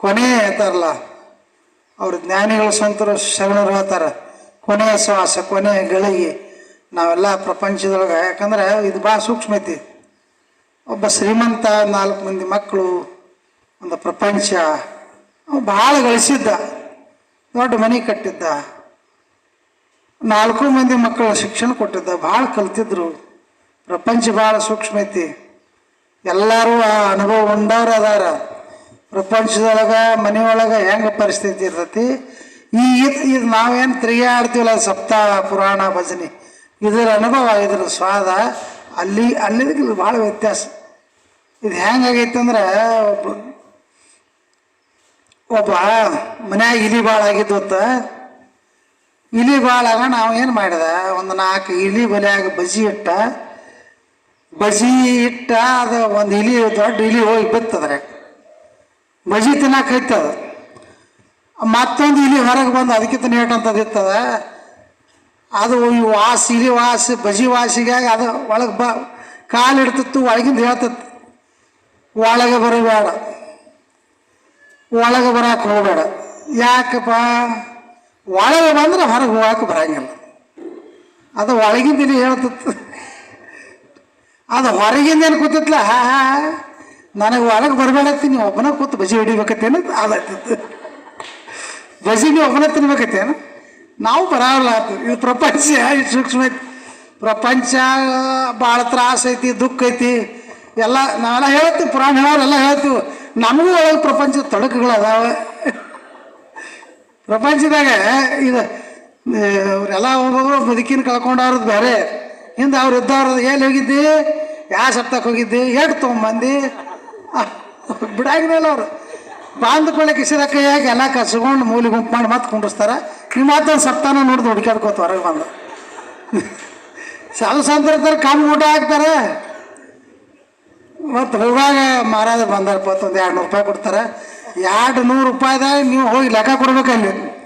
ಕೊನೆ ಅಂತಾರಲ್ಲ, ಅವರು ಜ್ಞಾನಿಗಳು, ಸಂತರು, ಶರಣರು ಹೇಳ್ತಾರೆ, ಕೊನೆಯ ಶ್ವಾಸ, ಕೊನೆಯ ಗಳಿಗೆ ನಾವೆಲ್ಲ ಪ್ರಪಂಚದೊಳಗೆ, ಯಾಕಂದ್ರೆ ಇದು ಭಾಳ ಸೂಕ್ಷ್ಮ ಐತಿ. ಒಬ್ಬ ಶ್ರೀಮಂತ ನಾಲ್ಕು ಮಂದಿ ಮಕ್ಕಳು, ಒಂದು ಪ್ರಪಂಚ ಭಾಳ ಗಳಿಸಿದ್ದ, ದೊಡ್ಡ ಮನೆ ಕಟ್ಟಿದ್ದ. ನಾಲ್ಕು ಮಂದಿ ಮಕ್ಕಳ ಶಿಕ್ಷಣ ಕೊಟ್ಟಿದ್ದ, ಭಾಳ ಕಲ್ತಿದ್ರು. ಪ್ರಪಂಚ ಭಾಳ ಸೂಕ್ಷ್ಮ ಐತಿ. ಎಲ್ಲರೂ ಆ ಅನುಭವ ಉಂಡವ್ರು ಅದಾರ. ಪ್ರಪಂಚದೊಳಗೆ, ಮನೆಯೊಳಗೆ ಹೆಂಗೆ ಪರಿಸ್ಥಿತಿ ಇರ್ತೈತಿ? ಈ ಇದು ನಾವೇನು ತಿರುಗಾಡ್ತೀವಲ್ಲ ಸಪ್ತಾಹ, ಪುರಾಣ, ಭಜನೆ. ಇದರ ಅನುಭವ, ಇದ್ರ ಸ್ವಾದ ಅಲ್ಲಿ ಅಲ್ಲಿದಕ್ಕೆ ಭಾಳ ವ್ಯತ್ಯಾಸ. ಇದು ಹೆಂಗಾಗೈತೆ ಅಂದ್ರೆ ಒಬ್ಬ ಮನ್ಯಾಗ ಇಲಿ ಭಾಳ ಹೊತ್ತ ಇಲಿ ಭಾಳ ಆಗ ನಾವು ಏನು ಮಾಡಿದ? ಒಂದು ನಾಲ್ಕು ಇಲಿ ಬಲಿಯಾಗ ಬಜಿ ಇಟ್ಟ. ಬಜಿ ಇಟ್ಟ, ಅದು ಒಂದು ಇಲಿ, ದೊಡ್ಡ ಇಲಿ ಹೋಗಿ ಬಿತ್ತದ್ರೆ ಬಜಿ ತಿನ್ನಕ್ಕೆ ಐತದ ಮತ್ತೊಂದು ಇಲಿ ಹೊರಗೆ ಬಂದು ಅದಕ್ಕಿಂತ ನೇಟ್ ಅಂತದ್ದು ಇರ್ತದ ಅದು. ಈ ವಾಸ, ಇಲಿ ವಾಸ, ಬಜಿ ವಾಸಿಗಾಗಿ ಅದು ಒಳಗೆ ಬ, ಕಾಲು ಇಡ್ತಿತ್ತು ಒಳಗಿಂದ ಹೇಳ್ತಿತ್ತು. ಒಳಗೆ ಬರಬೇಡ. ಒಳಗೆ ಬರಕ್ಕೆ ಹೋಗಬೇಡ. ಯಾಕಪ್ಪ? ಒಳಗೆ ಬಂದ್ರೆ ಹೊರಗೆ ಹೋಗಕ್ಕೆ ಬರಂಗಿಲ್ಲ. ಅದು ಒಳಗಿಂದ ಇಲಿ ಹೇಳ್ತಿತ್ತು ಅದು ಹೊರಗಿಂದ ಏನು ಕೂತಿತ್ಲ? ಹಾ ಹಾ ನನಗೆ ಒಳಗೆ ಬರಬೇಡತ್ತಿ ನೀವು ಒಬ್ಬನ ಕೂತು ಬಜಿ ಹಿಡಿಬೇಕತ್ತೇನು ಅದಾಗ್ತಿತ್ತು ಬಜಿ ನೀವು ಒಬ್ಬನ ತಿನ್ಬೇಕತ್ತೇನು ನಾವು ಬರಲ್ಲ ಇದು ಪ್ರಪಂಚ ಇದು ಸೂಕ್ಷ್ಮ ಐತಿ? ಪ್ರಪಂಚ ಭಾಳ ತ್ರಾಸ ಐತಿ, ದುಃಖ ಐತಿ. ಎಲ್ಲ ನಾವೆಲ್ಲ ಹೇಳ್ತೀವಿ, ಪುರಾಣ ಹೇಳೋರೆಲ್ಲ ಹೇಳ್ತೀವಿ. ನಮಗೂ ಒಳಗೆ ಪ್ರಪಂಚದ ತೊಡಕುಗಳು ಅದಾವೆ. ಪ್ರಪಂಚದಾಗ ಇದು ಅವರೆಲ್ಲ ಒಬ್ಬೊಬ್ಬರು ಬದುಕಿನ ಕಳ್ಕೊಂಡವ್ರದ್ದು ಬೇರೆ ಹಿಂದೆ ಅವ್ರು ಇದ್ದವ್ರದ್ದು ಎಲ್ಲಿ ಹೋಗಿದ್ದಿ? ಯಾವ ಸಪ್ತಕ್ಕೆ ಹೋಗಿದ್ದಿ? ಎಷ್ಟು ತೊಗೊಂಬಂದು? ಬಿಡಾಗಿರಲ್ಲ ಅವರು. ಬಾಂಧ ಕೊಳ್ಳೆ ಕಿಸಿದ ಕೈಯಾಗಿ ಎಲ್ಲ ಕಸ್ಕೊಂಡು ಮೂಲಿ ಗುಂಪು ಮಾಡಿ ಮತ್ತೆ ಕುಂಡಿಸ್ತಾರೆ ನೀವು ಮತ್ತೊಂದು ಸಪ್ತಾನ ನೋಡಿದ್ರು ಹುಡುಕಾಡ್ಕೋತ ಹೊರಗೆ ಬಂದು. ಸಾಧು ಸಂತರ ಊಟ ಹಾಕ್ತಾರೆ. ಮತ್ತು ಹೋಗಾಗ ಮಹಾರಾಜ ಬಂದಾರಪ್ಪ ಒಂದು ಎರಡು ನೂರು ರೂಪಾಯಿ ಕೊಡ್ತಾರೆ. ಎರಡು ನೂರು ರೂಪಾಯಿದಾಗ ನೀವು ಹೋಗಿ ಲೆಕ್ಕ ಕೊಡ್ಬೇಕು ಅಲ್ಲಿ.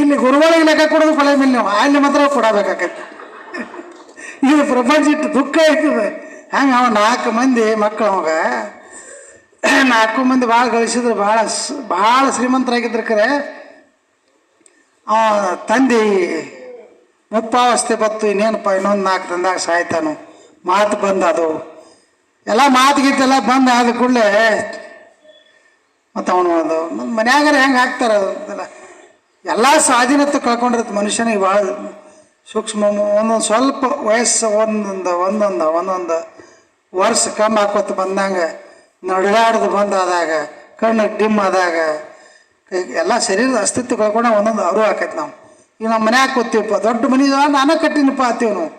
ಇಲ್ಲಿ ಗುರುಗಳಿಗೆ ಲೆಕ್ಕ ಕೊಡೋದು ಕೊಳೆ ಮೇಲೆ ನೀವು. ಅಲ್ಲಿ ಮಾತ್ರ ಕೊಡಬೇಕಾಗತ್ತೆ. ಇದು ಪ್ರಪಂಚ ಇಟ್ಟು ದುಃಖ ಐತದೆ ಹಂಗೆ ಅವ ನಾಲ್ಕು ಮಂದಿ ಮಕ್ಕಳು ಅವಾಗ. ನಾಲ್ಕು ಮಂದಿ ಭಾಳ ಗಳಿಸಿದ್ರು ಭಾಳ ಭಾಳ ಶ್ರೀಮಂತರಾಗಿದ್ರು ಕರೆ. ಅವ ತಂದೆ ಮುಪ್ಪಾವಸ್ಥೆ ಬತ್ತು ಇನ್ನೇನಪ್ಪ ಇನ್ನೊಂದು ನಾಲ್ಕು ತಂದಾಗ ಸಾಯ್ತಾನು. ಮಾತು ಬಂದ ಅದು. ಎಲ್ಲ ಮಾತು ಗೀತೆಲ್ಲ ಬಂದು ಆದ ಕೂಡಲೇ ಮತ್ತು ಅವನು ಅದು ಮನ್ಯಾಗಾರ ಹೆಂಗೆ ಹಾಕ್ತಾರೆ ಅದೆಲ್ಲ ಎಲ್ಲ ಸ್ವಾಧೀನತೆ ಕಳ್ಕೊಂಡಿರುತ್ತೆ ಮನುಷ್ಯನಿಗೆ ಭಾಳ ಸೂಕ್ಷ್ಮ. ಒಂದೊಂದು ಸ್ವಲ್ಪ ವಯಸ್ಸು ಒಂದೊಂದು ಒಂದೊಂದು ಒಂದೊಂದು ವರ್ಷ ಕಮ್ಮಿ ಹಾಕೋತ ಬಂದಂಗೆ ನಡುಗಾಡ್ದು ಬಂದಾದಾಗ, ಕಣ್ಣು ಡಿಮ್ ಆದಾಗ ಎಲ್ಲ ಶರೀರದ ಅಸ್ತಿತ್ವ ಕಳ್ಕೊಂಡಾಗ ಒಂದೊಂದು ಅರು ಹಾಕೈತೆ ನಾವು ಈಗ ನಮ್ಮ ಮನ್ಯಾಗ ಕೂತೀವಪ್ಪ, ದೊಡ್ಡ ಮನೆ ನಾನೇ ಕಟ್ಟಿನಪ್ಪ ಆತೀವಿ ನಾವು.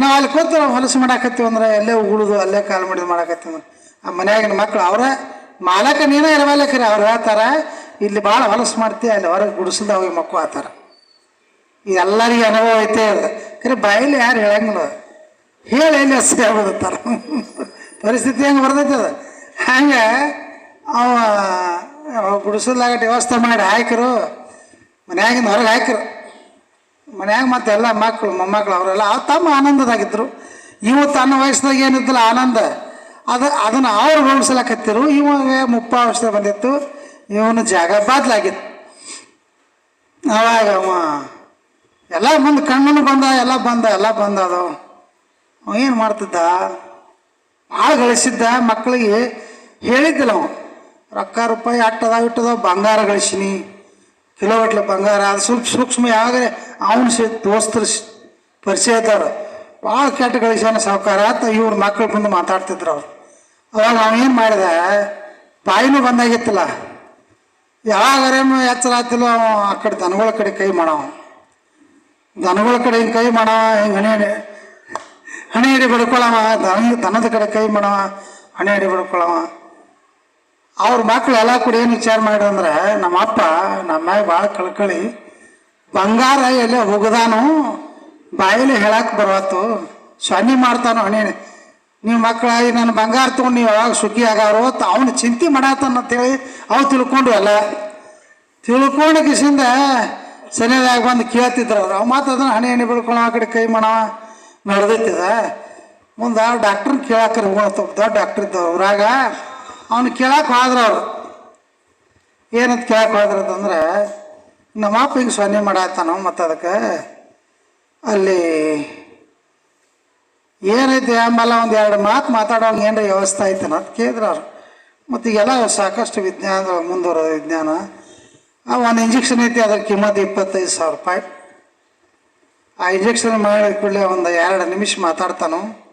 ನಾವು ಅಲ್ಲಿ ಕೂತು ನಾವು ಹೊಲಸು ಮಾಡಾಕತ್ತೀವಿ ಅಂದ್ರೆ ಅಲ್ಲೇ ಉಗುಳುದು, ಅಲ್ಲೇ ಕಾಲು ಮಾಡಿದ್ ಮಾಡಾಕತ್ತೀವಿ ಅಂದ್ರೆ. ಆ ಮನ್ಯಾಗಿನ ಮಕ್ಳು ಅವರ ಮಾಲಕ ನೀನೇ ಇರಬೇಕರಿ ಅವ್ರು ಹೇಳ್ತಾರೆ, ಇಲ್ಲಿ ಭಾಳ ಹೊಲಸು ಮಾಡ್ತೀವಿ ಅಲ್ಲಿ ಹೊರಗೆ ಗುಡಿಸಿದ ಹೋಗಿ ಮಕ್ಕಳು ಆತಾರ. ಎಲ್ಲರಿಗೆ ಅನುಭವ ಐತೆ ಕರೆ, ಬಾಯಲ್ಲಿ ಯಾರು ಹೇಳಂಗಿಲ್ಲ. ಹೇಳಿ ಎಲ್ಲಿ ಹಸಿ ಆಗ್ಬೋದಾರ ಪರಿಸ್ಥಿತಿ ಹೆಂಗೆ ಬರ್ತೈತೆ ಅದು. ಹಂಗೆ ಅವ ಗುಡಿಸಲಾಗ ವ್ಯವಸ್ಥೆ ಮಾಡಿ ಹಾಕಿರು, ಮನ್ಯಾಗಿಂದ ಹೊರಗೆ ಹಾಕಿರು. ಮನ್ಯಾಗ ಮತ್ತೆ ಎಲ್ಲ ಮಕ್ಕಳು ಮೊಮ್ಮಕ್ಕಳು ಅವರೆಲ್ಲ ಅವ್ರು ತಮ್ಮ ಆನಂದದಾಗಿದ್ದರು ಇವು ತನ್ನ ವಯಸ್ಸಿನಾಗ ಏನಿದ್ದಲ್ಲ ಆನಂದ. ಅದು, ಅದನ್ನು ಅವ್ರು ಗೌಡಿಸ್ಲಕತ್ತಿರು ಇವಾಗ ಮುಪ್ಪಾವಸ್ಥೆ ಬಂದಿತ್ತು. ಇವನು ಜಾಗ ಬದಲಾಗಿತ್ತು ಅವಾಗ ಅವ, ಎಲ್ಲ ಮುಂದೆ ಕಣ್ಣನ್ನು ಬಂದ, ಎಲ್ಲ ಬಂದ ಎಲ್ಲ ಬಂದ ಅದು. ಅವ ಏನು ಮಾಡ್ತಿದ್ದ? ಭಾಳ ಗಳಿಸಿದ್ದ ಮಕ್ಕಳಿಗೆ ಹೇಳಿದ್ದಿಲ್ಲ ಅವ. ರೊಕ್ಕ, ರೂಪಾಯಿ, ಅಟ್ಟದ, ಇಟ್ಟದ, ಬಂಗಾರ ಗಳಿಸಿನಿ. ಕಿಲೋಗಟ್ಲೆ ಬಂಗಾರ, ಅದು ಸ್ವಲ್ಪ ಸೂಕ್ಷ್ಮ ಯಾವಾಗ ಅವನ ಸಿ, ದೋಸ್ತರು ಪರಿಚಯ ಇದ್ದವ್ರು. ಭಾಳ ಕೆಟ್ಟ ಗಳಿಸ್ಯಾನ ಸಾವುಕಾರ ಅಂತ ಇವ್ರ ಮಕ್ಕಳು ಬಂದು ಮಾತಾಡ್ತಿದ್ರು ಅವ್ರು. ಅವಾಗ ಅವ ಮಾಡಿದೆ, ಬಾಯಿನೂ ಬಂದಾಗಿತ್ತಲ್ಲ ಯಾವಾಗಾರ ಎಚ್ಚರ ಆತಿಲ್ಲ ಅವ ಆ ಕಡೆ ದನಗಳ ಕಡೆ ಕೈ ಮಾಡವ. ದನಗಳ ಕಡೆ ಹಿಂಗೆ ಕೈ ಮಾಡವ, ಹಿಂಗೆ ಹಣೆ ಹಣೆ ಹಣೆ ಹಿಡಿ ಬಿಡ್ಕೊಳವ ದನ ದನದ ಕಡೆ ಕೈ ಮಾಡವ, ಹಣೆ ಹಿಡಿ ಬಡ್ಕೊಳವ. ಅವ್ರ ಮಕ್ಳು ಎಲ್ಲ ಕೂಡ ಏನು ವಿಚಾರ ಮಾಡ್ರಂದ್ರೆ ನಮ್ಮ ಅಪ್ಪ ನಮ್ಮ ಭಾಳ ಕಳ್ಕಳಿ, ಬಂಗಾರ ಎಲ್ಲ ಹೋಗದಾನು ಬಾಯಲ್ಲಿ ಹೇಳಕ್ಕೆ ಬರವತ್ತು, ಸ್ವಾಮಿ ಮಾಡ್ತಾನು ಹಣೆ ನೀವು ಮಕ್ಕಳಾಗಿ ನನ್ನ ಬಂಗಾರ ತೊಗೊಂಡು ನೀವು ಯಾವಾಗ ಸುಖಿ ಆಗಾರೋ ಅವನು ಚಿಂತೆ ಮಾಡತ್ತಾನ ಅಂತೇಳಿ ಅವು ತಿಳ್ಕೊಂಡು ಅಲ್ಲ ತಿಳ್ಕೊಂಡು ಕಿಸಿಂದ ಸರಿಯಾದಾಗ ಬಂದು ಕೇಳ್ತಿದ್ರು ಅವ್ರು. ಅವು ಮಾತು ಅದನ್ನು ಹಣೆ ಹಣೆ ಬಿಡ್ಕೊಳ್ಳೋ ಆ ಕಡೆ ಕೈ ಮಣ ನಡೆದೈತಿದ ಮುಂದೆ ಡಾಕ್ಟ್ರನ್ನ ಕೇಳಕ್ಕೆ ಹೋಗ್ತಾವ ದೊಡ್ಡ ಡಾಕ್ಟ್ರ್ ಇದ್ದವ್ರಾಗ ಅವ್ನು ಕೇಳಕ್ಕೆ ಹೋದ್ರ ಅವರು. ಏನಂತ ಕೇಳಕ್ಕೆ ಹೋದ್ರ ಅಂತಂದ್ರೆ, ನಮ್ಮ ಅಪ್ಪ ಹಿಂಗೆ ಸೊನ್ನೆ ಮಾಡತ್ತಾನ ಮತ್ತು ಅದಕ್ಕೆ ಅಲ್ಲಿ ಏನೈತೆ ಆಮೇಲೆ ಒಂದು ಎರಡು ಮಾತು ಮಾತಾಡೋವಾಗ ಏನರ ವ್ಯವಸ್ಥೆ ಐತನ ಅಂತ ಕೇಳಿದ್ರು ಅವ್ರು. ಮತ್ತು ಈಗೆಲ್ಲ ಸಾಕಷ್ಟು ವಿಜ್ಞಾನ ಮುಂದುವರೆದ ವಿಜ್ಞಾನ. ಆ ಒಂದು ಇಂಜೆಕ್ಷನ್ ಐತಿ ಅದ್ರ ಕಿಮ್ಮತ್ತು ಇಪ್ಪತ್ತೈದು ಸಾವಿರ ರೂಪಾಯಿ. ಆ ಇಂಜೆಕ್ಷನ್ ಮಾಡಿದ ಕೂಡಲೇ ಒಂದು ಎರಡು ನಿಮಿಷ ಮಾತಾಡ್ತಾನು.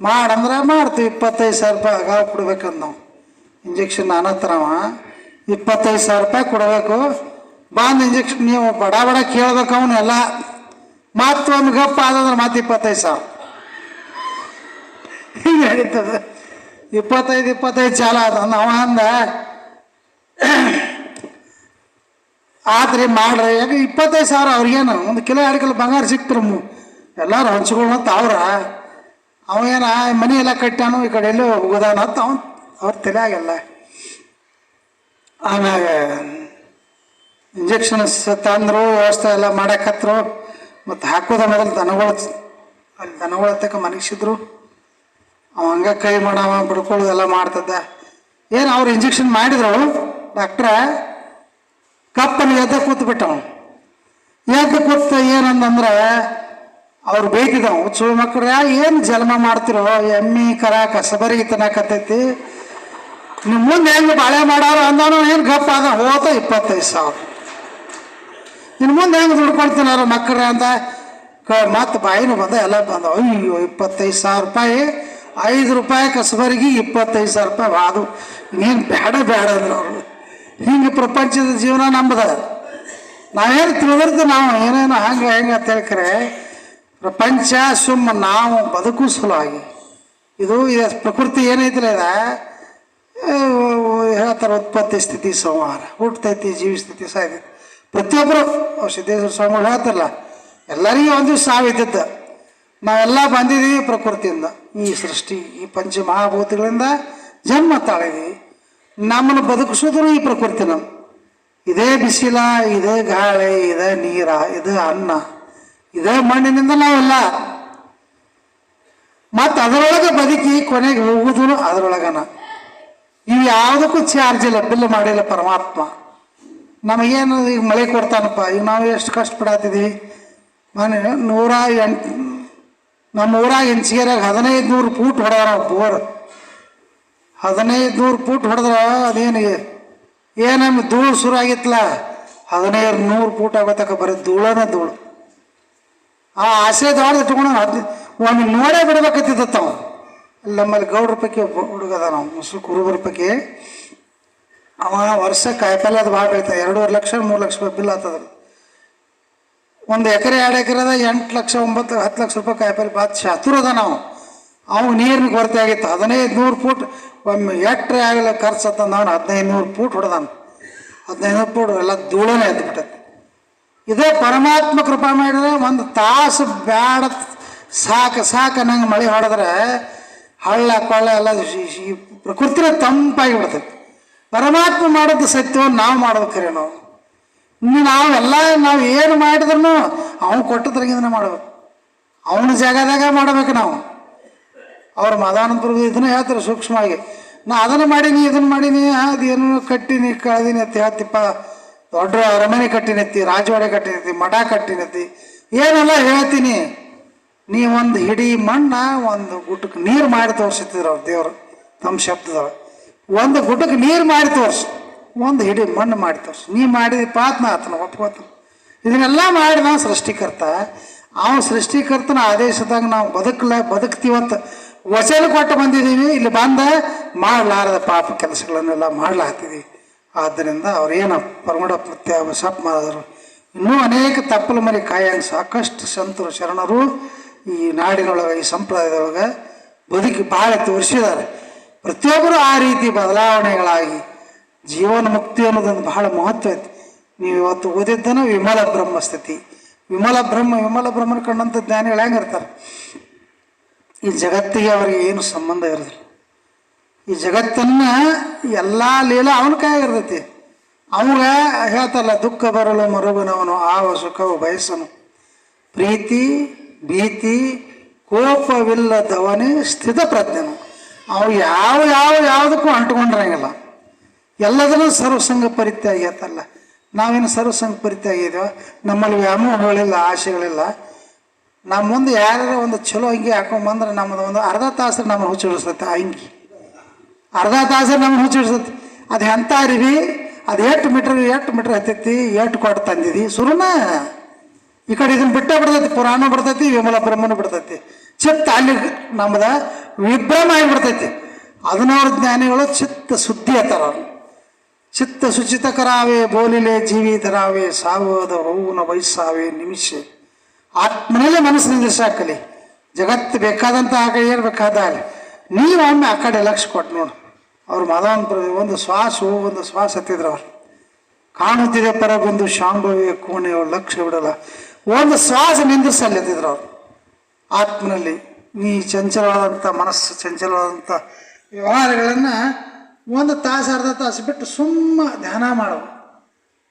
ಮಾಡಂದ್ರೆ ಮಾಡ್ತೀವಿ, ಇಪ್ಪತ್ತೈದು ಸಾವಿರ ರೂಪಾಯಿ ಆಗ ಕೊಡ್ಬೇಕಂತ ನಾವು. ಇಂಜೆಕ್ಷನ್ ಅನತ್ತರವ ಇಪ್ಪತ್ತೈದು ಸಾವಿರ ರೂಪಾಯಿ ಕೊಡಬೇಕು. ಬಾಂದ್ ಇಂಜೆಕ್ಷನ್ ನೀವು ಬಡ ಬಡ ಕೇಳ್ಬೇಕು ಅವನು ಎಲ್ಲ ಒಂದು ಗಪ್ಪ ಆದಂದ್ರೆ ಮತ್ತೆ ಇಪ್ಪತ್ತೈದು ಸಾವಿರ. ಹಿಂಗೆ ನಡೀತದೆ. ಇಪ್ಪತ್ತೈದು ಇಪ್ಪತ್ತೈದು ಚಾಲ ಅದ ಅವ ಅಂದ ಆತ್ರಿ ಮಾಡ್ರಿ. ಯಾಕೆ ಇಪ್ಪತ್ತೈದು ಸಾವಿರ ಅವ್ರಿಗೇನು? ಒಂದು ಕಿಲೋ, ಎರಡು ಕಿಲೋ ಬಂಗಾರ ಸಿಕ್ತರು ಎಲ್ಲರೂ ಹಂಚ್ಕೊಳ್ಳೋಂತ ಅವ್ರ. ಅವ ಏನ ಮನಿ ಎಲ್ಲ ಕಟ್ಟಾನು ಈ ಕಡೆ ಎಲ್ಲೋ ಹೋಗೋದಾನ ಅಂತ ಅವ್ನು ಅವ್ರ ತಲೆಯಾಗೆಲ್ಲ ಆಮ್ಯಾಗ ಇಂಜೆಕ್ಷನ್ ತಂದರು, ವ್ಯವಸ್ಥೆ ಎಲ್ಲ ಮಾಡಕತ್ರು, ಮತ್ತು ಹಾಕೋದ ಮೊದಲು ದನಗಳು ಅಲ್ಲಿ ದನಗಳ ತಕ್ಕ ಮನಗಿಸಿದ್ರು. ಅವ ಹಂಗೆ ಕೈ ಮಾಡವ ಬಿಡ್ಕೊಳ್ಳೋದು ಎಲ್ಲ ಮಾಡ್ತದ ಏನು ಅವ್ರು ಇಂಜೆಕ್ಷನ್ ಮಾಡಿದ್ರು ಡಾಕ್ಟ್ರ ಕಪ್ಪಲ್ಲಿ ಎದ್ದ ಕೂತು ಬಿಟ್ಟವ ಎದ್ದ ಕೂತ ಏನಂದಂದ್ರೆ, ಅವ್ರು ಬೇಕಿದ್ದವು. ಚೂ ಮಕ್ಕಳು ಏನು ಜನ್ಮ ಮಾಡ್ತಿರೋ, ಎಮ್ಮಿ ಕರ ಕಸಬರಿಗೆ ತಿನ್ನಕತ್ತೈತಿ ನೀವು ಮುಂದೆ ಹೆಂಗೆ ಬಾಳೆ ಮಾಡೋರು ಅಂದಾನು ಏನು ಗಪ್ಪ ಅದ? ಹೋತ ಇಪ್ಪತ್ತೈದು ಸಾವಿರ. ಇನ್ನು ಮುಂದೆ ಹೆಂಗೆ ದುಡ್ಕೊಳ್ತೀನಾರ ಮಕ್ಕಳ ಅಂತ ಮತ್ತು ಬಾಯಿನೂ ಬಂದ, ಎಲ್ಲ ಬಂದ. ಅಯ್ಯೋ, ಇಪ್ಪತ್ತೈದು ಸಾವಿರ ರೂಪಾಯಿ, ಐದು ರೂಪಾಯಿ ಕಸಬರಿಗೆ ಇಪ್ಪತ್ತೈದು ಸಾವಿರ ರೂಪಾಯಿ ಅದು ನೀನು ಬೇಡ ಬೇಡ ಅಂದ್ರೆ ಅವರು. ಹಿಂಗೆ ಪ್ರಪಂಚದ ಜೀವನ ನಮ್ಮದ ನಾವೇನು ತಿಳಿದಿರ್ತೀವಿ ನಾವು ಏನೇನೋ ಹಂಗೆ ಹೆಂಗೆ ಅಂತ ಹೇಳ್ಕರೆ, ಪ್ರಪಂಚ ಸುಮ್ಮ ನಾವು ಬದುಕು ಸಲುವಾಗಿ. ಇದು ಪ್ರಕೃತಿ ಏನೈತಿಲ್ಲ ಇದ ಹೇಳ್ತಾರೆ ಉತ್ಪತ್ತಿ ಸ್ಥಿತಿ ಸಂಹಾರ, ಹುಟ್ಟತೈತಿ ಜೀವಿಸ್ತೈತಿ ಸಾಯ್ತೈತಿ ಪ್ರತಿಯೊಬ್ಬರು ಸಿದ್ದೇಶ್ವರ ಸ್ವಾಮಿಗಳು ಹೇಳ್ತಾರಲ್ಲ, ಎಲ್ಲರಿಗೂ ಒಂದು ಸಾವಿದ್ದದ್ದು ನಾವೆಲ್ಲ ಬಂದಿದ್ದೀವಿ ಪ್ರಕೃತಿಯಿಂದ. ಈ ಸೃಷ್ಟಿ, ಈ ಪಂಚ ಮಹಾಭೂತಗಳಿಂದ ಜನ್ಮ ತಾಳಿದೀವಿ ನಮ್ಮನ್ನು ಬದುಕಿಸೋದ್ರು ಈ ಪ್ರಕೃತಿ ನಮ್ಮ. ಇದೇ ಬಿಸಿಲ, ಇದೇ ಗಾಳಿ, ಇದೇ ನೀರ, ಇದೇ ಅನ್ನ, ಇದೇ ಮಣ್ಣಿನಿಂದ ನಾವೆಲ್ಲ. ಮತ್ತು ಅದರೊಳಗೆ ಬದುಕಿ ಕೊನೆಗೆ ಹೋಗುದು ಅದರೊಳಗನ. ಇವು ಯಾವುದಕ್ಕೂ ಚಾರ್ಜ್ ಇಲ್ಲ, ಬಿಲ್ ಮಾಡಿಲ್ಲ ಪರಮಾತ್ಮ. ನಮಗೇನು ಈಗ ಮಳೆ ಕೊಡ್ತಾನಪ್ಪ ಈಗ ನಾವು ಎಷ್ಟು ಕಷ್ಟಪಡತ್ತಿದ್ದೀವಿ ಮನೆ ನೂರ ಎಂಟು ನಮ್ಮ ಊರಾಗ ಹೆಂಚಿಗೆರಾಗ ಹದಿನೈದು ನೂರು ಫೂಟ್ ಹೊಡೆದ್ರ ಬೋರ್. ಹದಿನೈದು ನೂರು ಫೂಟ್ ಹೊಡೆದ್ರ ಅದೇನು ಏನಮ್ಮ ಧೂಳು ಶುರು ಆಗಿತ್ತಲ್ಲ ಹದಿನೈದು ನೂರು ಫೂಟ್ ಆಗೋತಕ ಬರೀ ಧೂಳನ ಧೂಳು. ಆ ಆಸೆ ದಾಡ್ದು ಇಟ್ಕೊಂಡು ಹದ್ ಒಂದು ನೋಡೇ ಬಿಡ್ಬೇಕತ್ತಿದ್ದ ಅವ. ಅಲ್ಲಿ ನಮ್ಮಲ್ಲಿ ಗೌಡ್ರ ಪೈಕಿ ಒಬ್ಬ ಹುಡುಗದ ನಾವು ಮುಸ್ಲು ಕುರುಬರ ಪೈಕಿ. ಅವ ವರ್ಷ ಕಾಯಿಪಲ್ಲೆ ಅದು ಭಾಳ ಬೆಳಿತಾನೆ. ಎರಡೂವರೆ ಲಕ್ಷ, ಮೂರು ಲಕ್ಷ ರೂಪಾಯಿ ಬಿಲ್ ಆತದ ಒಂದು ಎಕರೆ, ಎರಡು ಎಕರೆದ ಎಂಟು ಲಕ್ಷ, ಒಂಬತ್ತು, ಹತ್ತು ಲಕ್ಷ ರೂಪಾಯಿ ಕಾಯಿಪಲ್ಲೆ ಬಾತ್ ಶಾತುರ ಅದ ನಾವು ಅವು ನೀರಿನ ಕೊರತೆ ಆಗಿತ್ತು. ಹದಿನೈದು ನೂರು ಫೂಟ್, ಒಮ್ಮೆ ಎಟ್ರೆ ಆಗಲ್ಲ ಖರ್ಚು ಅಂತ ನಾನು ಹದಿನೈದು ನೂರು ಫೂಟ್ ಹೊಡೆದಾನ. ಹದಿನೈದು ನೂರು ಫೂಟ್ ಎಲ್ಲ ಧೂಳನೇ ಎದ್ದು ಬಿಟ್ಟೈತೆ. ಇದೇ ಪರಮಾತ್ಮ ಕೃಪಾ ಮಾಡಿದ್ರೆ ಒಂದು ತಾಸು ಬ್ಯಾಡ, ಸಾಕು ಸಾಕು ನಂಗೆ ಮಳೆ ಹೊಡೆದ್ರೆ ಹಳ್ಳ, ಕೊಳ್ಳ ಎಲ್ಲ ಈ ಪ್ರಕೃತಿನ ತಂಪಾಗಿ ಬಿಡ್ತೈತಿ ಪರಮಾತ್ಮ ಮಾಡೋದು ಸತ್ಯವನ್ನು ನಾವು ಮಾಡೋದು ಖರೆ ನಾವು ನಾವೆಲ್ಲ ನಾವು ಏನು ಮಾಡಿದ್ರು ಅವನು ಕೊಟ್ಟದ್ರಾಗಿಂದನೇ ಮಾಡ್ಬೇಕು. ಅವನ ಜಾಗದಾಗ ಮಾಡ್ಬೇಕು ನಾವು. ಅವ್ರ ಮದಾನಂತರ ಇದನ್ನ ಹೇಳ್ತಾರೆ ಸೂಕ್ಷ್ಮವಾಗಿ. ನಾ ಅದನ್ನು ಮಾಡೀನಿ, ಇದನ್ನು ಮಾಡೀನಿ ಅದೇನು ಕಟ್ಟಿನಿ, ಕಳ್ದೀನಿ ಅಂತ ಹೇಳ್ತಿಪ್ಪ. ದೊಡ್ಡ ಅರಮನೆ ಕಟ್ಟಿನೈತಿ ರಾಜವಾಡೆ ಕಟ್ಟಿನೈತಿ ಮಠ ಕಟ್ಟಿನೈತಿ ಏನೆಲ್ಲ ಹೇಳ್ತೀನಿ. ನೀ ಒಂದು ಹಿಡಿ ಮಣ್ಣ, ಒಂದು ಗುಟ್ಟಕ್ಕೆ ನೀರು ಮಾಡಿ ತೋರಿಸಿದ್ರು ಅವ್ರು ದೇವರು, ತಮ್ಮ ಶಬ್ದದೊಳಗೆ. ಒಂದು ಗುಡ್ಡಕ್ಕೆ ನೀರು ಮಾಡಿ ತೋರಿಸು, ಒಂದು ಹಿಡಿ ಮಣ್ಣು ಮಾಡಿ ತೋರಿಸು. ನೀ ಮಾಡಿದ ಪಾತ್ನ ಆತನ ಒಪ್ಕೋತನ. ಇದನ್ನೆಲ್ಲ ಮಾಡಿದ ಸೃಷ್ಟಿಕರ್ತ. ಅವನು ಸೃಷ್ಟಿಕರ್ತನ ಆದೇಶದಾಗ ನಾವು ಬದುಕಲ ಬದುಕ್ತೀವಂತ ವಚನ ಕೊಟ್ಟು ಬಂದಿದ್ದೀವಿ. ಇಲ್ಲಿ ಬಂದ ಮಾಡಲಾರದ ಪಾಪ ಕೆಲಸಗಳನ್ನೆಲ್ಲ ಮಾಡಲಾಗ್ತೀವಿ ಆದ್ದರಿಂದ ಅವ್ರೇನು ಪರಮಡ ಪ್ರತ್ಯ ಸಪ್ ಮಾಡಿದ್ರು. ಇನ್ನೂ ಅನೇಕ ತಪ್ಪಲ ಮರಿ ಕಾಯಂಗೆ ಸಾಕಷ್ಟು ಸಂತರು, ಶರಣರು ಈ ನಾಡಿನೊಳಗೆ, ಈ ಸಂಪ್ರದಾಯದೊಳಗೆ ಬದುಕಿ ಭಾಳ ತೋರಿಸಿದ್ದಾರೆ. ಪ್ರತಿಯೊಬ್ಬರು ಆ ರೀತಿ ಬದಲಾವಣೆಗಳಾಗಿ ಜೀವನ ಮುಕ್ತಿ ಅನ್ನೋದೊಂದು ಬಹಳ ಮಹತ್ವ ಐತಿ. ನೀವು ಇವತ್ತು ಓದಿದ್ದನ ವಿಮಲ ಬ್ರಹ್ಮ ಸ್ಥಿತಿ. ವಿಮಲ ಬ್ರಹ್ಮ, ವಿಮಲ ಬ್ರಹ್ಮನ ಕಂಡಂಥ ಜ್ಞಾನಿಗಳು ಹೆಂಗಿರ್ತಾರೆ ಈ ಜಗತ್ತಿಗೆ ಅವರಿಗೆ ಏನು ಸಂಬಂಧ ಇರೋದಿಲ್ಲ. ಈ ಜಗತ್ತನ್ನ ಎಲ್ಲ ಲೀಲ ಅವನ ಕಾಯಾಗಿರ್ತೈತಿ ಅವಾಗ ಹೇಳ್ತಾರಲ್ಲ, ದುಃಖ ಬರಲು ಮರುಗುನವನು, ಆವ ಸುಖವು ಬಯಸನು. ಪ್ರೀತಿ ಭೀತಿ ಕೋಪವಿಲ್ಲದವನೇ ಸ್ಥಿತ ಪ್ರಜ್ಞನು. ಅವು ಯಾವ ಯಾವ ಯಾವುದಕ್ಕೂ ಅಂಟ್ಕೊಂಡಿರಂಗಿಲ್ಲ. ಎಲ್ಲದನ್ನೂ ಸರ್ವಸಂಗ ಪರಿತ್ಯಾಗಿ ಆತಲ್ಲ. ನಾವೇನು ಸರ್ವಸಂಗ ಪರಿತ್ಯಾಗಿ ಇದೀವ? ನಮ್ಮಲ್ಲಿ ವ್ಯಾಮೋಹಗಳಿಲ್ಲ ಆಸೆಗಳಿಲ್ಲ. ನಮ್ಮ ಮುಂದೆ ಯಾರ್ಯಾರ ಒಂದು ಚಲೋ ಅಂಗಿ ಹಾಕೊಂಬಂದ್ರೆ ನಮ್ಮದು ಒಂದು ಅರ್ಧ ತಾಸು ನಮ್ಮನ್ನು ಹುಚ್ಚಿಡಿಸ್ತೈತೆ ಆ ಅಂಗಿ. ಅರ್ಧ ತಾಸು ನಮ್ಮನ್ನು ಹುಚ್ಚಿಡಿಸುತ್ತೆ ಅದು ಎಂಥ ಅರಿವಿ? ಅದು ಎಷ್ಟು ಮೀಟ್ರ್ ಎಷ್ಟು ಮೀಟ್ರ್ ಹತ್ತೈತಿ? ಎಷ್ಟು ಕೊಟ್ಟು ತಂದಿದ್ದಿ ಸುರುನ? ಈ ಕಡೆ ಇದನ್ನ ಬಿಟ್ಟೇ ಬಿಡ್ತೈತಿ, ಪುರಾಣ ಬಿಡ್ತೈತಿ, ವಿಮಲ ಬ್ರಹ್ಮನ ಬಿಡ್ತೈತಿ. ಚಿತ್ತ ಅಲ್ಲಿ ನಮ್ಮದ ವಿಭ್ರಮ ಆಗಿಬಿಡ್ತೈತಿ. ಅದನ್ನವ್ರ ಜ್ಞಾನಿಗಳು ಚಿತ್ತ ಸುದ್ದಿ ಅತ್ತಾರ ಚಿತ್ತ ಚಿತ್ತ ಶುಚಿತಕರಾವೆ ಬೋಲಿಲೆ ಜೀವಿತರಾವೆ ಸಾವದ ಹೂವಿನ ವಯಸ್ಸಾವೆ, ನಿಮಿಷ. ಆತ್ಮನಲ್ಲೇ ದಿವಸ ಹಾಕಲಿ ಜಗತ್ತು ಬೇಕಾದಂಥ ಆಗ ಏನು ಬೇಕಾದ ನೀವು ಒಮ್ಮೆ ಆ ಕಡೆ ಲಕ್ಷ ಕೊಟ್ಟು ನೋಡು. ಅವ್ರು ಮಾಧವನಪುರ ಒಂದು ಶ್ವಾಸ ಒಂದು ಶ್ವಾಸ ಹತ್ತಿದ್ರು ಅವ್ರು ಕಾಣುತ್ತಿದೆ ಬಂದು ಶಾಂಭವಿಯ ಕೋಣೆ ಅವ್ರು ಲಕ್ಷ್ಯ ಬಿಡಲ್ಲ. ಒಂದು ಶ್ವಾಸ ನಿಂದಿರ್ಸಲ್ಲಿದ್ರು ಅವರು. ಆತ್ಮನಲ್ಲಿ ಈ ಚಂಚಲವಾದಂಥ ಮನಸ್ಸು, ಚಂಚಲವಾದಂಥ ವ್ಯವಹಾರಗಳನ್ನು ಒಂದು ತಾಸು, ಅರ್ಧ ತಾಸು ಬಿಟ್ಟು ಸುಮ್ಮ ಧ್ಯಾನ ಮಾಡು.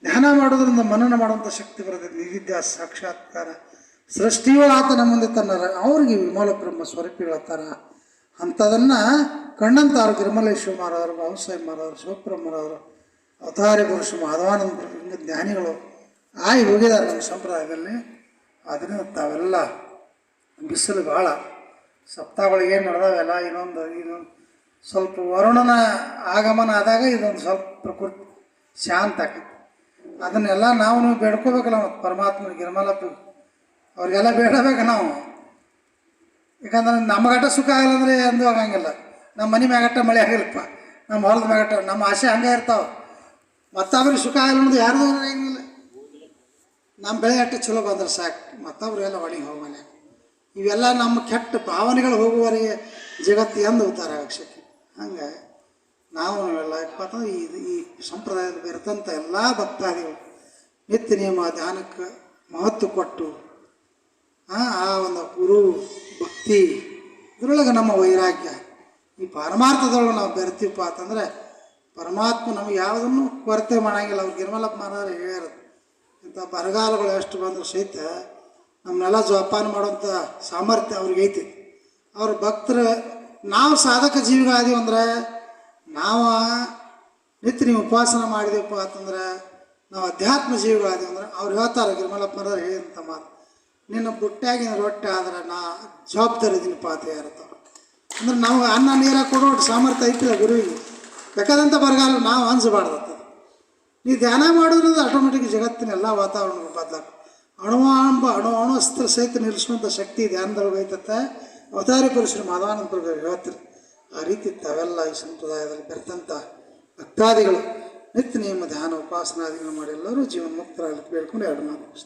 ಧ್ಯಾನ ಮಾಡೋದ್ರಿಂದ ಮನನ ಮಾಡುವಂಥ ಶಕ್ತಿ ಬರುತ್ತೆ. ನಿವಿದ್ಯ, ಸಾಕ್ಷಾತ್ಕಾರ. ಆತ ನಮ್ಮ ಮುಂದೆ ತನ್ನ ಅವ್ರಿಗೆ ವಿಮಲ ಬ್ರಹ್ಮ ಸ್ವರೂಪಿಗಳತ್ತಾರ ಅಂಥದನ್ನು ಕಣ್ಣಂತಾರು ಗಿರಿಮಲೇಶ್ವರ ಮಾರವರು ಬಾಬುಸಾಹೇಬ್ ಮಾರವರು ಶಿವಬ್ರಹ್ಮರವರು ಅವತಾರಿ ಪುರುಷ ಮಾಧವಾನಂದ ಹಿಂಗೆ ಜ್ಞಾನಿಗಳು ಆಗಿ ಹೋಗಿದ್ದಾರೆ ನಮ್ಮ ಸಂಪ್ರದಾಯದಲ್ಲಿ ಅದರಿಂದ ತಾವೆಲ್ಲ ಬಿಸಿಲು ಭಾಳ. ಸಪ್ತಾಹಗಳಿಗೆ ಏನು ನಡೆದಾವೆಲ್ಲ ಇನ್ನೊಂದು ಇನ್ನೊಂದು ಸ್ವಲ್ಪ ವರುಣನ ಆಗಮನ ಆದಾಗ ಇದೊಂದು ಸ್ವಲ್ಪ ಪ್ರಕೃತಿ ಶಾಂತ ಆಕೈತಿ. ಅದನ್ನೆಲ್ಲ ನಾವು ಬೇಡ್ಕೋಬೇಕಲ್ಲ ಮತ್ತು ಪರಮಾತ್ಮ ಗಿರ್ಮಲಪ್ಪ ಅವ್ರಿಗೆಲ್ಲ ಬೇಡಬೇಕು ನಾವು. ಯಾಕಂದ್ರೆ ನಮ್ಮ ಗಟ್ಟ ಸುಖ ಆಗಲ್ಲ ಅಂದರೆ ಎಂದೂ ಆಗಂಗಿಲ್ಲ. ನಮ್ಮ ಮನೆ ಮ್ಯಾಗಟ್ಟ ಮಳೆ ಆಗಿಲ್ಲಪ್ಪ. ನಮ್ಮ ಹೊಲದ ಮ್ಯಾಗಟ್ಟ, ನಮ್ಮ ಆಸೆ ಹಂಗೆ ಇರ್ತಾವೆ. ಮತ್ತಾದ್ರೂ ಸುಖ ಆಗಲ್ಲ ಅನ್ನೋದು ಯಾರ್ದು ಆಗಂಗಿಲ್ಲ. ನಮ್ಮ ಬೆಳೆ ಅಷ್ಟು ಚಲೋ ಬಂದ್ರೆ ಸಾಕು, ಮತ್ತವರೆಲ್ಲ ಒಣಗಿ ಹೋಗಲ್ಲ ಇವೆಲ್ಲ ನಮ್ಮ ಕೆಟ್ಟ ಭಾವನೆಗಳು ಹೋಗುವವರೆಗೆ ಜಗತ್ತು ಎಂದು ಉತ್ತಾರ ಅಕ್ಷಕ್ಕೆ ಹಂಗೆ ನಾವು ನಾವೆಲ್ಲ ಯಾಕಂದ್ರೆ ಈ ಈ ಸಂಪ್ರದಾಯದ ಬೆರೆತಂಥ ಎಲ್ಲ ಭಕ್ತಾದಿಗಳು ನಿತ್ಯ ನಿಯಮ ಧ್ಯಾನಕ್ಕೆ ಮಹತ್ವ ಕೊಟ್ಟು, ಆ ಒಂದು ಗುರು ಭಕ್ತಿ ಇದರೊಳಗೆ ನಮ್ಮ ವೈರಾಗ್ಯ. ಈ ಪರಮಾರ್ಥದೊಳಗೆ ನಾವು ಬೆರ್ತೀವಪ್ಪ ಅಂತಂದರೆ, ಪರಮಾತ್ಮ ನಮಗೆ ಯಾವುದನ್ನು ಕೊರತೆ ಮಾಡಂಗಿಲ್ಲ. ಅವ್ರು ಗಿರ್ಮಲಪ್ಪ ಮಾರಾರ ಹೇಳ್ಯಾರ ಇಂಥ ಬರಗಾಲಗಳು ಎಷ್ಟು ಬಂದರೂ ಸಹಿತ ನಮ್ಮನ್ನೆಲ್ಲ ಜೋಪಾನ ಮಾಡುವಂಥ ಸಾಮರ್ಥ್ಯ ಅವ್ರಿಗೆ ಐತಿ. ಅವ್ರ ಭಕ್ತರು ನಾವು ಸಾಧಕ ಅಂದ್ರೆ ನಾವು ನಿತ್ಯ ನೀವು ಉಪಾಸನ ಮಾಡಿದೀವಪ್ಪ ಅಂತಂದ್ರೆ ನಾವು ಅಧ್ಯಾತ್ಮ ಜೀವಿಗಳಾದೀವಿ ಅಂದ್ರೆ ಅವ್ರು ಹೇಳ್ತಾರೆ ಅಂದ್ರೆ ಹೇಳಿದಂಥ ಮಾತು. ನಿನ್ನ ಬುಟ್ಟಾಗಿನ ರೊಟ್ಟಿ ಆದ್ರೆ ನಾ ಜವಾಬ್ದಾರಿ ಇದೀನಪ್ಪ ಅಂತ ಹೇಳ್ತಾರೆ. ಅಂದ್ರೆ ನಾವು ಅನ್ನ, ನೀರ ಕೊಡೋ ಸಾಮರ್ಥ್ಯ ಐತಿಲ್ಲ ಗುರುವಿಗೆ. ಬೇಕಾದಂಥ ಬರಗಾಲ ನಾವು ಅನ್ಸಬಾರ್ದು ನೀವು ಧ್ಯಾನ ಮಾಡೋದ್ರಿಂದ ಆಟೋಮೆಟಿಕ್ ಜಗತ್ತಿನ ಎಲ್ಲ ವಾತಾವರಣ ಬದಲಾಗ ಅಣು ಎಂಬ ಅಣು ಅಸ್ತ್ರ ಸಹಿತ ನಿಲ್ಲಿಸುವಂಥ ಶಕ್ತಿ ಧ್ಯಾನದೊಳಗೆ ಐತತ್ತೆ ಅವತಾರಿ ಪುರುಷರು ಮಾಧವಾನಂದ ಪ್ರಭು ಆ ರೀತಿ ತಾವೆಲ್ಲ ಈ ಸಂಪ್ರದಾಯದಲ್ಲಿ ಬೆರೆತಂಥ ಭಕ್ತಾದಿಗಳು ನಿತ್ಯ ನಿಯಮ ಧ್ಯಾನ ಉಪಾಸನಾದಿಗಳು ಮಾಡಿ ಎಲ್ಲರೂ ಜೀವನ ಮುಕ್ತರಾಗಲಿಕ್ಕೆ ಬೇಡ್ಕೊಂಡು ಎರಡು ಮಾತು